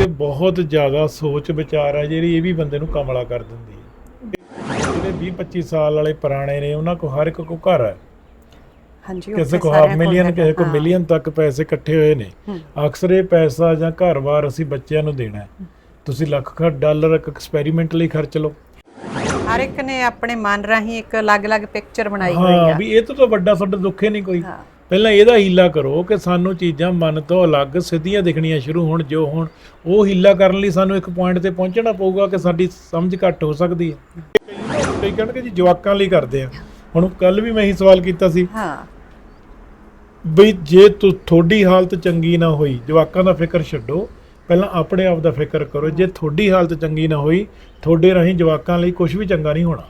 ਕਿ ਬਹੁਤ ਜ਼ਿਆਦਾ ਸੋਚ ਵਿਚਾਰ ਹੈ ਜਿਹੜੀ ਇਹ ਵੀ ਬੰਦੇ ਨੂੰ ਕਮਲਾ ਕਰ ਦਿੰਦੀ ਹੈ। ਜਿਹੜੇ 20 25 ਸਾਲ ਵਾਲੇ ਪੁਰਾਣੇ ਨੇ ਉਹਨਾਂ ਕੋ ਹਰ ਇੱਕ ਕੋ ਘਰ ਹੈ। ਹਾਂਜੀ ਕਿਸੇ ਕੋ ਹਾਫ ਮਿਲੀਅਨ ਕਿਸੇ ਕੋ। ਮਿਲੀਅਨ ਤੱਕ ਪੈਸੇ ਇਕੱਠੇ ਹੋਏ ਨੇ। ਅਕਸਰ ਇਹ ਪੈਸਾ ਜਾਂ ਘਰ-ਬਾਰ ਅਸੀਂ ਬੱਚਿਆਂ ਨੂੰ ਦੇਣਾ ਹੈ। ਤੁਸੀਂ ਲੱਖ ਡਾਲਰ ਇੱਕ ਐਕਸਪੈਰੀਮੈਂਟ ਲਈ ਖਰਚ ਲਓ। ਹਰ ਇੱਕ ਨੇ ਆਪਣੇ ਮਨ ਰਾਹੀਂ ਇੱਕ ਅਲੱਗ-ਅਲੱਗ ਪਿਕਚਰ ਬਣਾਈ ਹੋਈ ਹਾਂ ਆ। ਵੀ ਇਹ ਤੋਂ ਤਾਂ ਵੱਡਾ ਤੁਹਾਡਾ ਦੁੱਖ ਹੀ ਨਹੀਂ ਕੋਈ। ਹਾਂ। ਪਹਿਲਾਂ ਇਹਦਾ ਹੀਲਾ ਕਰੋ ਕਿ ਸਾਨੂੰ ਚੀਜ਼ਾਂ ਮਨ ਤੋਂ ਅਲੱਗ ਸਿੱਧੀਆਂ ਦਿਖਣੀਆਂ ਸ਼ੁਰੂ ਹੋਣ ਜੋ ਹੋਣ ਉਹ ਹੀਲਾ ਕਰਨ ਲਈ ਸਾਨੂੰ ਇੱਕ ਪੁਆਇੰਟ ਤੇ ਪਹੁੰਚਣਾ ਪਊਗਾ ਕਿ ਸਾਡੀ ਸਮਝ ਘੱਟ ਹੋ ਸਕਦੀ ਹੈ। ਕਈ ਕਹਿਣਗੇ ਜੀ ਜਵਾਕਾਂ ਲਈ ਕਰਦੇ ਆ। ਹੁਣ ਕੱਲ ਵੀ ਮੈਂ ਇਹੀ ਸਵਾਲ ਕੀਤਾ ਸੀ। ਹਾਂ। ਬਈ ਜੇ ਤੁ ਤੁਹਾਡੀ ਹਾਲਤ ਚੰਗੀ ਨਾ ਹੋਈ ਜਵਾਕਾਂ ਦਾ ਫਿਕਰ ਛੱਡੋ। ਪਹਿਲਾਂ ਆਪਣੇ ਆਪ ਦਾ ਫਿਕਰ ਕਰੋ। ਜੇ ਤੁਹਾਡੀ ਹਾਲਤ ਚੰਗੀ ਨਾ ਹੋਈ ਤੁਹਾਡੇ ਰਾਹੀਂ ਜਵਾਕਾਂ ਲਈ ਕੁਝ ਵੀ ਚੰਗਾ ਨਹੀਂ ਹੋਣਾ।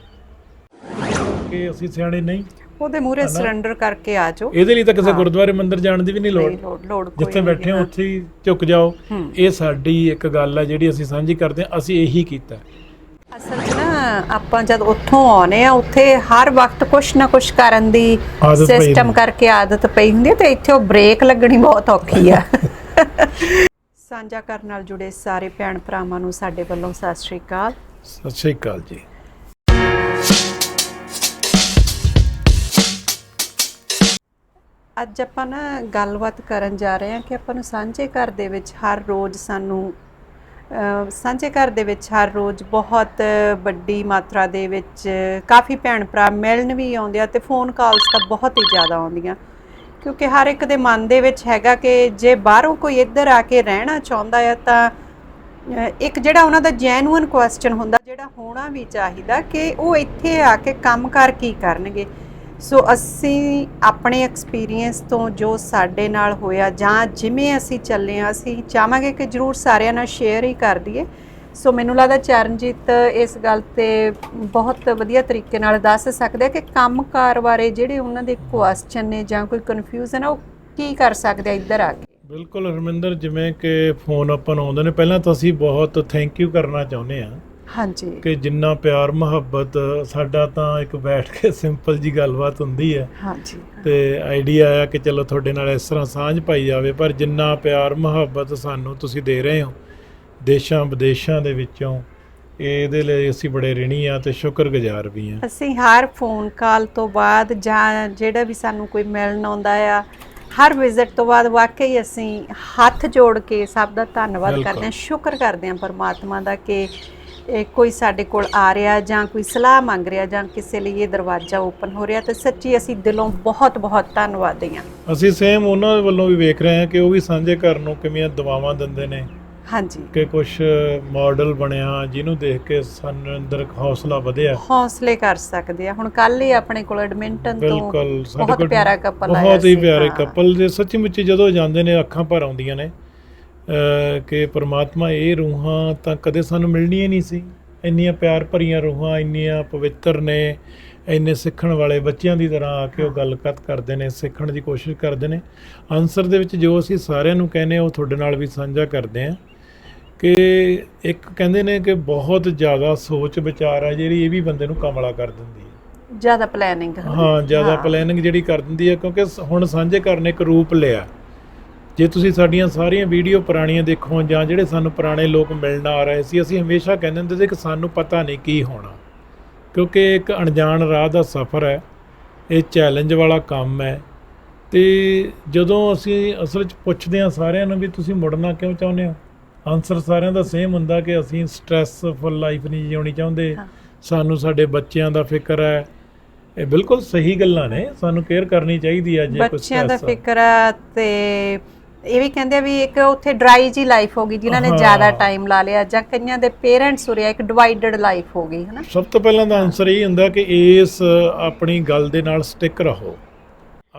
ਕਿ ਅਸੀਂ ਸਿਆਣੇ ਨਹੀਂ? ਉਹਦੇ ਮੂਹਰੇ? ਸਰੈਂਡਰ ਕਰਕੇ ਆ ਜਾਓ ਇਹਦੇ ਲਈ ਤਾਂ ਕਿਸੇ। ਗੁਰਦੁਆਰੇ ਮੰਦਿਰ ਜਾਣ ਦੀ ਵੀ ਨਹੀਂ ਲੋੜ ਕੋਈ ਜਿੱਥੇ ਬੈਠੇ ਹੋ। ਉੱਥੇ ਹੀ ਝੁਕ ਜਾਓ। ਇਹ ਸਾਡੀ ਇੱਕ ਗੱਲ ਹੈ ਜਿਹੜੀ ਅਸੀਂ ਸਾਂਝੀ ਕਰਦੇ ਹਾਂ ਅਸੀਂ ਇਹੀ ਕੀਤਾ ਅਸਲ ਨਾ ਆਪਾਂ ਜਦ ਉੱਥੋਂ ਆਉਨੇ ਆ ਉੱਥੇ ਹਰ ਵਕਤ ਕੁਛ ਨਾ ਕੁਛ ਕਰਨ ਦੀ ਸਿਸਟਮ। ਕਰਕੇ ਆਦਤ ਪਈ ਹੁੰਦੀ ਤੇ ਇੱਥੇ ਉਹ ਬ੍ਰੇਕ ਲੱਗਣੀ ਬਹੁਤ ਔਖੀ ਆ ਸਾਂਝਾ ਕਰਨ ਨਾਲ ਜੁੜੇ ਸਾਰੇ ਭੈਣ ਭਰਾਵਾਂ ਨੂੰ ਸਾਡੇ ਵੱਲੋਂ ਸਤਿ ਸ਼੍ਰੀ ਅਕਾਲ ਸਤਿ ਸ਼੍ਰੀ ਅਕਾਲ ਜੀ ਅੱਜ ਆਪਾਂ ਨਾ ਗੱਲਬਾਤ ਕਰਨ ਜਾ ਰਹੇ ਹਾਂ ਕਿ ਆਪਾਂ ਨੂੰ ਸਾਂਝੇ ਘਰ ਦੇ ਵਿੱਚ ਹਰ ਰੋਜ਼ ਸਾਨੂੰ ਸਾਂਝੇ ਘਰ ਦੇ ਵਿੱਚ ਹਰ ਰੋਜ਼ ਬਹੁਤ ਵੱਡੀ ਮਾਤਰਾ ਦੇ ਵਿੱਚ ਕਾਫੀ ਭੈਣ ਭਰਾ ਮਿਲਣ ਵੀ ਆਉਂਦੇ ਆ ਤੇ ਫੋਨ ਕਾਲਸ ਤਾਂ ਬਹੁਤ ਹੀ ਜ਼ਿਆਦਾ ਆਉਂਦੀਆਂ। ਕਿਉਂਕਿ ਹਰ ਇੱਕ ਦੇ ਮਨ ਦੇ ਵਿੱਚ ਹੈਗਾ ਕਿ ਜੇ ਬਾਹਰੋਂ ਕੋਈ ਇੱਧਰ ਆ ਕੇ ਰਹਿਣਾ ਚਾਹੁੰਦਾ ਆ ਤਾਂ ਇੱਕ ਜਿਹੜਾ ਉਹਨਾਂ ਦਾ ਜੈਨੂਇਨ ਕੁਐਸਚਨ ਹੁੰਦਾ, ਜਿਹੜਾ ਹੋਣਾ ਵੀ ਚਾਹੀਦਾ ਕਿ ਉਹ ਇੱਥੇ ਆ ਕੇ ਕੰਮ ਕਰ ਕੀ ਕਰਨਗੇ। ਸੋ ਅਸੀਂ ਆਪਣੇ ਐਕਸਪੀਰੀਅੰਸ ਤੋਂ ਜੋ ਸਾਡੇ ਨਾਲ ਹੋਇਆ ਜਾਂ ਜਿਵੇਂ ਅਸੀਂ ਚੱਲੇ ਆ ਅਸੀਂ ਚਾਹਾਂਗੇ ਕਿ ਜਰੂਰ ਸਾਰਿਆਂ ਨਾਲ ਸ਼ੇਅਰ ਹੀ ਕਰ ਦਈਏ। ਸੋ ਮੈਨੂੰ ਲੱਗਦਾ ਚਰਨਜੀਤ ਇਸ ਗੱਲ ਤੇ ਬਹੁਤ ਵਧੀਆ ਤਰੀਕੇ ਨਾਲ ਦੱਸ ਸਕਦੇ ਆ ਕਿ ਕੰਮਕਾਰ ਬਾਰੇ ਜਿਹੜੇ ਉਹਨਾਂ ਦੇ ਕੁਐਸਚਨ ਨੇ ਜਾਂ ਕੋਈ ਕਨਫਿਊਜ਼ਨ ਆ, ਉਹ ਕੀ ਕਰ ਸਕਦੇ ਆ ਇੱਧਰ ਆ ਕੇ? ਬਿਲਕੁਲ ਹਰਮਿੰਦਰ, ਜਿਵੇਂ ਕਿ ਫੋਨ ਆਪਾਂ ਨੂੰ ਆਉਂਦੇ ਨੇ, ਪਹਿਲਾਂ ਤਾਂ ਅਸੀਂ ਬਹੁਤ ਥੈਂਕ ਯੂ ਕਰਨਾ ਚਾਹੁੰਦੇ ਹਾਂ। ਹਾਂਜੀ। ਕਿ ਜਿੰਨਾ ਪਿਆਰ ਮੁਹੱਬਤ ਸਾਡਾ ਤਾਂ ਇੱਕ ਬੈਠ ਕੇ ਸਿੰਪਲ ਜੀ ਗੱਲਬਾਤ ਹੁੰਦੀ ਹੈ। ਹਾਂਜੀ। ਤੇ ਆਈਡੀਆ ਆਇਆ ਕਿ ਚਲੋ ਤੁਹਾਡੇ ਨਾਲ ਇਸ ਤਰ੍ਹਾਂ ਸਾਂਝ ਪਾਈ ਜਾਵੇ ਪਰ ਜਿੰਨਾ ਪਿਆਰ ਮੁਹੱਬਤ ਸਾਨੂੰ ਤੁਸੀਂ ਦੇ ਰਹੇ ਹੋ ਦੇਸ਼ਾਂ ਵਿਦੇਸ਼ਾਂ ਦੇ ਵਿੱਚੋਂ ਇਹਦੇ ਲਈ ਅਸੀਂ ਬੜੇ ਰਿਣੀ ਆ ਤੇ ਸ਼ੁਕਰਗੁਜ਼ਾਰ ਵੀ ਆ। ਅਸੀਂ ਹਰ ਫੋਨ ਕਾਲ ਤੋਂ ਬਾਅਦ ਜਾਂ ਜਿਹੜਾ ਵੀ ਸਾਨੂੰ ਕੋਈ ਮਿਲਣ ਆਉਂਦਾ ਆ ਹਰ ਵਿਜ਼ਿਟ ਤੋਂ ਬਾਅਦ ਵਾਕਈ ਅਸੀਂ ਹੱਥ ਜੋੜ ਕੇ ਸਭ ਦਾ ਧੰਨਵਾਦ। ਕਰਦੇ ਹਾਂ। ਸ਼ੁਕਰ ਕਰਦੇ ਹਾਂ ਪਰਮਾਤਮਾ ਦਾ ਕਿ ਕੋਈ ਸਾਡੇ ਕੋਲ ਆ ਰਿਹਾ ਜਾਂ ਕੋਈ ਸਲਾਹ ਮੰਗ ਰਿਹਾ ਜਾਂ ਕਿਸੇ ਲਈ ਇਹ ਦਰਵਾਜ਼ਾ ਓਪਨ ਹੋ ਰਿਹਾ ਤੇ ਸੱਚੀ ਅਸੀਂ ਦਿਲੋਂ ਬਹੁਤ ਬਹੁਤ ਧੰਨਵਾਦੀ ਹਾਂ। ਅਸੀਂ ਸੇਮ ਉਹਨਾਂ ਦੇ ਵੱਲੋਂ ਵੀ ਵੇਖ ਰਹੇ ਹਾਂ ਕਿ ਉਹ ਵੀ ਸਾਂਝੇ ਕਰਨ ਨੂੰ ਕਿਵੇਂ ਦੁਆਵਾਂ ਦਿੰਦੇ ਨੇ। ਹਾਂਜੀ। ਕਿ ਕੁਝ ਮਾਡਲ ਬਣਿਆ ਜਿਹਨੂੰ ਦੇਖ ਕੇ ਸਾਨੂੰ ਅੰਦਰ ਹੌਸਲਾ ਵਧਿਆ। ਹੌਸਲੇ ਕਰ ਸਕਦੇ ਆ। ਹੁਣ ਕੱਲ ਹੀ ਆਪਣੇ ਕੋਲ ਐਡਮਿੰਟਨ ਤੋਂ ਬਹੁਤ ਪਿਆਰਾ ਕਪਲ ਆਇਆ ਬਹੁਤ ਹੀ ਪਿਆਰੇ। ਕਪਲ ਦੇ ਸੱਚੀ ਮੁੱਚੀ ਜਦੋਂ ਜਾਂਦੇ ਨੇ ਅੱਖਾਂ ਭਰ ਆਉਂਦੀਆਂ ਨੇ। ਕਿ ਪ੍ਰਮਾਤਮਾ ਇਹ ਰੂਹਾਂ ਤਾਂ ਕਦੇ ਸਾਨੂੰ ਮਿਲਣੀਆਂ ਨਹੀਂ ਸੀ। ਇੰਨੀਆਂ ਪਿਆਰ ਭਰੀਆਂ ਰੂਹਾਂ ਇੰਨੀਆਂ ਪਵਿੱਤਰ ਨੇ ਇੰਨੇ ਸਿੱਖਣ ਵਾਲੇ ਬੱਚਿਆਂ ਦੀ ਤਰ੍ਹਾਂ ਆ ਕੇ ਉਹ ਗੱਲਬਾਤ ਕਰਦੇ ਨੇ ਸਿੱਖਣ ਦੀ ਕੋਸ਼ਿਸ਼ ਕਰਦੇ ਨੇ। ਆਨਸਰ ਦੇ ਵਿੱਚ ਜੋ ਅਸੀਂ ਸਾਰਿਆਂ ਨੂੰ ਕਹਿੰਦੇ ਹਾਂ, ਉਹ ਤੁਹਾਡੇ ਨਾਲ ਵੀ ਸਾਂਝਾ ਕਰਦੇ ਹਾਂ ਕਿ ਇੱਕ ਕਹਿੰਦੇ ਨੇ ਕਿ ਬਹੁਤ ਜ਼ਿਆਦਾ ਸੋਚ ਵਿਚਾਰ ਆ ਜਿਹੜੀ ਇਹ ਵੀ ਬੰਦੇ ਨੂੰ ਕਮਲਾ ਕਰ ਦਿੰਦੀ ਹੈ। ਜ਼ਿਆਦਾ ਪਲੈਨਿੰਗ ਹਾਂ। ਜ਼ਿਆਦਾ ਪਲੈਨਿੰਗ ਜਿਹੜੀ ਕਰ ਦਿੰਦੀ ਹੈ ਕਿਉਂਕਿ ਹੁਣ ਸਾਂਝੇ ਕਰਨ ਇੱਕ ਰੂਪ ਲਿਆ। ਜੇ ਤੁਸੀਂ ਸਾਡੀਆਂ ਸਾਰੀਆਂ ਵੀਡੀਓ ਪੁਰਾਣੀਆਂ ਦੇਖੋ ਜਾਂ ਜਿਹੜੇ ਸਾਨੂੰ ਪੁਰਾਣੇ ਲੋਕ ਮਿਲਣ ਆ ਰਹੇ ਸੀ ਅਸੀਂ ਹਮੇਸ਼ਾ ਕਹਿੰਦੇ ਹੁੰਦੇ ਸੀ ਕਿ ਸਾਨੂੰ ਪਤਾ ਨਹੀਂ ਕੀ ਹੋਣਾ। ਕਿਉਂਕਿ ਇੱਕ ਅਣਜਾਣ ਰਾਹ ਦਾ ਸਫ਼ਰ ਹੈ ਇਹ ਚੈਲੰਜ ਵਾਲਾ ਕੰਮ ਹੈ। ਤੇ ਜਦੋਂ ਅਸੀਂ ਅਸਲ 'ਚ ਪੁੱਛਦੇ ਹਾਂ ਸਾਰਿਆਂ ਨੂੰ ਵੀ ਤੁਸੀਂ ਮੁੜਨਾ ਕਿਉਂ ਚਾਹੁੰਦੇ ਹੋ? ਆਨਸਰ ਸਾਰਿਆਂ ਦਾ ਸੇਮ ਹੁੰਦਾ ਕਿ ਅਸੀਂ ਸਟ੍ਰੈਸਫੁਲ ਲਾਈਫ ਨਹੀਂ ਜਿਉਣੀ ਚਾਹੁੰਦੇ। ਹਾਂ। ਸਾਨੂੰ ਸਾਡੇ ਬੱਚਿਆਂ ਦਾ ਫਿਕਰ ਹੈ। ਇਹ ਬਿਲਕੁਲ ਸਹੀ ਗੱਲਾਂ ਨੇ ਸਾਨੂੰ ਕੇਅਰ ਕਰਨੀ ਚਾਹੀਦੀ ਹੈ ਜੇ ਕੋਈ ਬੱਚਿਆਂ ਦਾ। ਫਿਕਰ ਆ ਤੇ ਇਹ ਵੀ ਕਹਿੰਦੇ ਆ ਵੀ ਇੱਕ ਉੱਥੇ ਡਰਾਈ ਜੀ ਲਾਈਫ ਹੋ ਗਈ ਜਿਨ੍ਹਾਂ ਨੇ। ਜ਼ਿਆਦਾ ਟਾਈਮ ਲਾ ਲਿਆ ਜਾਂ ਕਈਆਂ ਦੇ ਪੇਰੈਂਟਸ ਰਿਹਾ ਇੱਕ ਡਿਵਾਈਡਡ ਲਾਈਫ ਹੋ ਗਈ ਹਨਾ? ਸਭ ਤੋਂ ਪਹਿਲਾਂ ਦਾ ਆਨਸਰ ਇਹ ਹੁੰਦਾ ਕਿ ਇਸ ਆਪਣੀ ਗੱਲ ਦੇ ਨਾਲ ਸਟਿਕ ਰਹੋ।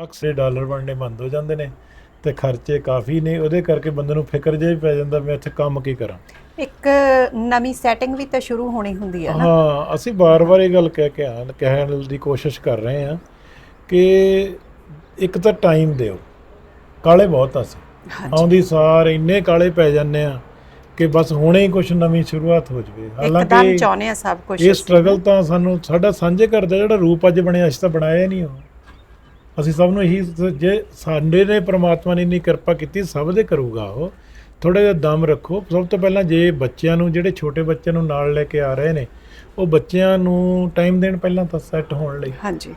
ਅਕਸਰ ਡਾਲਰ ਬਣਨੇ ਬੰਦ ਹੋ ਜਾਂਦੇ ਨੇ ਤੇ ਖਰਚੇ ਕਾਫੀ ਨੇ ਉਹਦੇ ਕਰਕੇ ਬੰਦੇ ਨੂੰ ਫਿਕਰ ਜਿਹਾ ਪੈ ਜਾਂਦਾ ਮੈਂ ਇੱਥੇ ਕੰਮ ਕੀ ਕਰਾਂ। ਇੱਕ ਨਵੀਂ ਸੈਟਿੰਗ ਵੀ ਤਾਂ ਸ਼ੁਰੂ ਹੋਣੀ ਹੁੰਦੀ ਹੈ ਨਾ। ਹਾਂ ਅਸੀਂ ਬਾਰ-ਬਾਰ ਇਹ ਗੱਲ ਕਹਿ ਕੇ ਆਂ ਕਹਿਣ ਦੀ ਕੋਸ਼ਿਸ਼ ਕਰ ਰਹੇ ਹਾਂ ਕਿ ਇੱਕ ਤਾਂ ਟਾਈਮ ਦਿਓ ਕਾਲੇ ਬਹੁਤ ਆ ਆਉਂਦੀ ਸਾਰ ਇੰਨੇ ਕਾਲੇ ਪੈ ਜਾਂਦੇ ਆ ਕਿ ਬਸ ਹੁਣੇ ਹੀ ਕੁਝ ਨਵੀਂ ਸ਼ੁਰੂਆਤ ਹੋ ਜਵੇ। ਇੱਕਦਮ ਚਾਹੁੰਦੇ ਆ ਸਭ ਕੁਝ ਇਹ ਸਟਰਗਲ ਤਾਂ ਸਾਨੂੰ ਸਾਡਾ ਸਾਂਝੇ ਘਰ ਦਾ ਜਿਹੜਾ ਰੂਪ ਅੱਜ ਬਣਿਆ ਅਸੀਂ ਤਾਂ ਬਣਾਇਆ ਨਹੀਂ ਉਹ। ਅਸੀਂ ਸਭ ਨੂੰ ਇਹੀ ਜੇ ਸਾਡੇ ਨੇ ਪ੍ਰਮਾਤਮਾ ਨੇ ਇੰਨੀ ਕਿਰਪਾ ਕੀਤੀ ਸਭ ਦੇ ਕਰੂਗਾ ਉਹ। ਥੋੜਾ ਜਿਹਾ ਦਮ ਰੱਖੋ। ਸਭ ਤੋਂ ਪਹਿਲਾਂ ਜੇ ਬੱਚਿਆਂ ਨੂੰ ਜਿਹੜੇ ਛੋਟੇ ਬੱਚਿਆਂ ਨੂੰ ਨਾਲ ਲੈ ਕੇ ਆ ਰਹੇ ਨੇ ਉਹ ਬੱਚਿਆਂ ਨੂੰ ਟਾਈਮ ਦੇਣ ਪਹਿਲਾਂ ਤਾਂ ਸੈੱਟ ਹੋਣ ਲਈ। ਹਾਂਜੀ।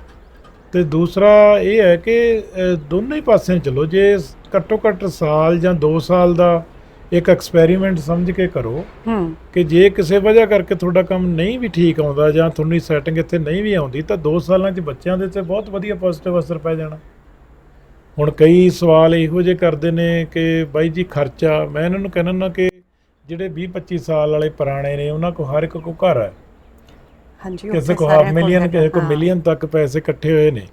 ਤੇ ਦੂਸਰਾ ਇਹ ਹੈ ਕਿ ਦੋਨੋਂ ਹੀ ਪਾਸਿਆਂ ਚੱਲੋ। ਜੇ ਘੱਟੋ ਘੱਟ ਸਾਲ ਜਾਂ 2 ਸਾਲ ਦਾ ਇੱਕ ਐਕਸਪੈਰੀਮੈਂਟ ਸਮਝ ਕੇ ਕਰੋ ਹੂੰ। ਕਿ ਜੇ ਕਿਸੇ ਵਜ੍ਹਾ ਕਰਕੇ ਤੁਹਾਡਾ ਕੰਮ ਨਹੀਂ ਵੀ ਠੀਕ ਆਉਂਦਾ ਜਾਂ ਤੁਹਾਨੂੰ ਸੈਟਿੰਗ ਇੱਥੇ ਨਹੀਂ ਵੀ ਆਉਂਦੀ ਤਾਂ 2 ਸਾਲਾਂ 'ਚ ਬੱਚਿਆਂ ਦੇ ਤੇ ਬਹੁਤ ਵਧੀਆ ਪੋਜ਼ਿਟਿਵ ਅਸਰ ਪੈ ਜਾਣਾ। ਹੁਣ ਕਈ ਸਵਾਲ ਇਹੋ ਜਿਹੇ ਕਰਦੇ ਨੇ ਕਿ ਬਾਈ ਜੀ ਖਰਚਾ ਮੈਂ ਇਹਨਾਂ ਨੂੰ ਕਹਿੰਦਾ ਨਾ ਕਿ ਜਿਹੜੇ 20 25 ਸਾਲ ਵਾਲੇ ਪੁਰਾਣੇ ਨੇ ਉਹਨਾਂ ਕੋਲ ਹਰ ਇੱਕ ਕੋ ਘਰ ਹੈ। ਹਾਂਜੀ ਕਿਸੇ ਕੋ ਹਾਫ ਮਿਲੀਅਨ ਕਿਸੇ ਕੋ। ਮਿਲੀਅਨ ਤੱਕ ਪੈਸੇ ਇਕੱਠੇ ਹੋਏ ਨੇ।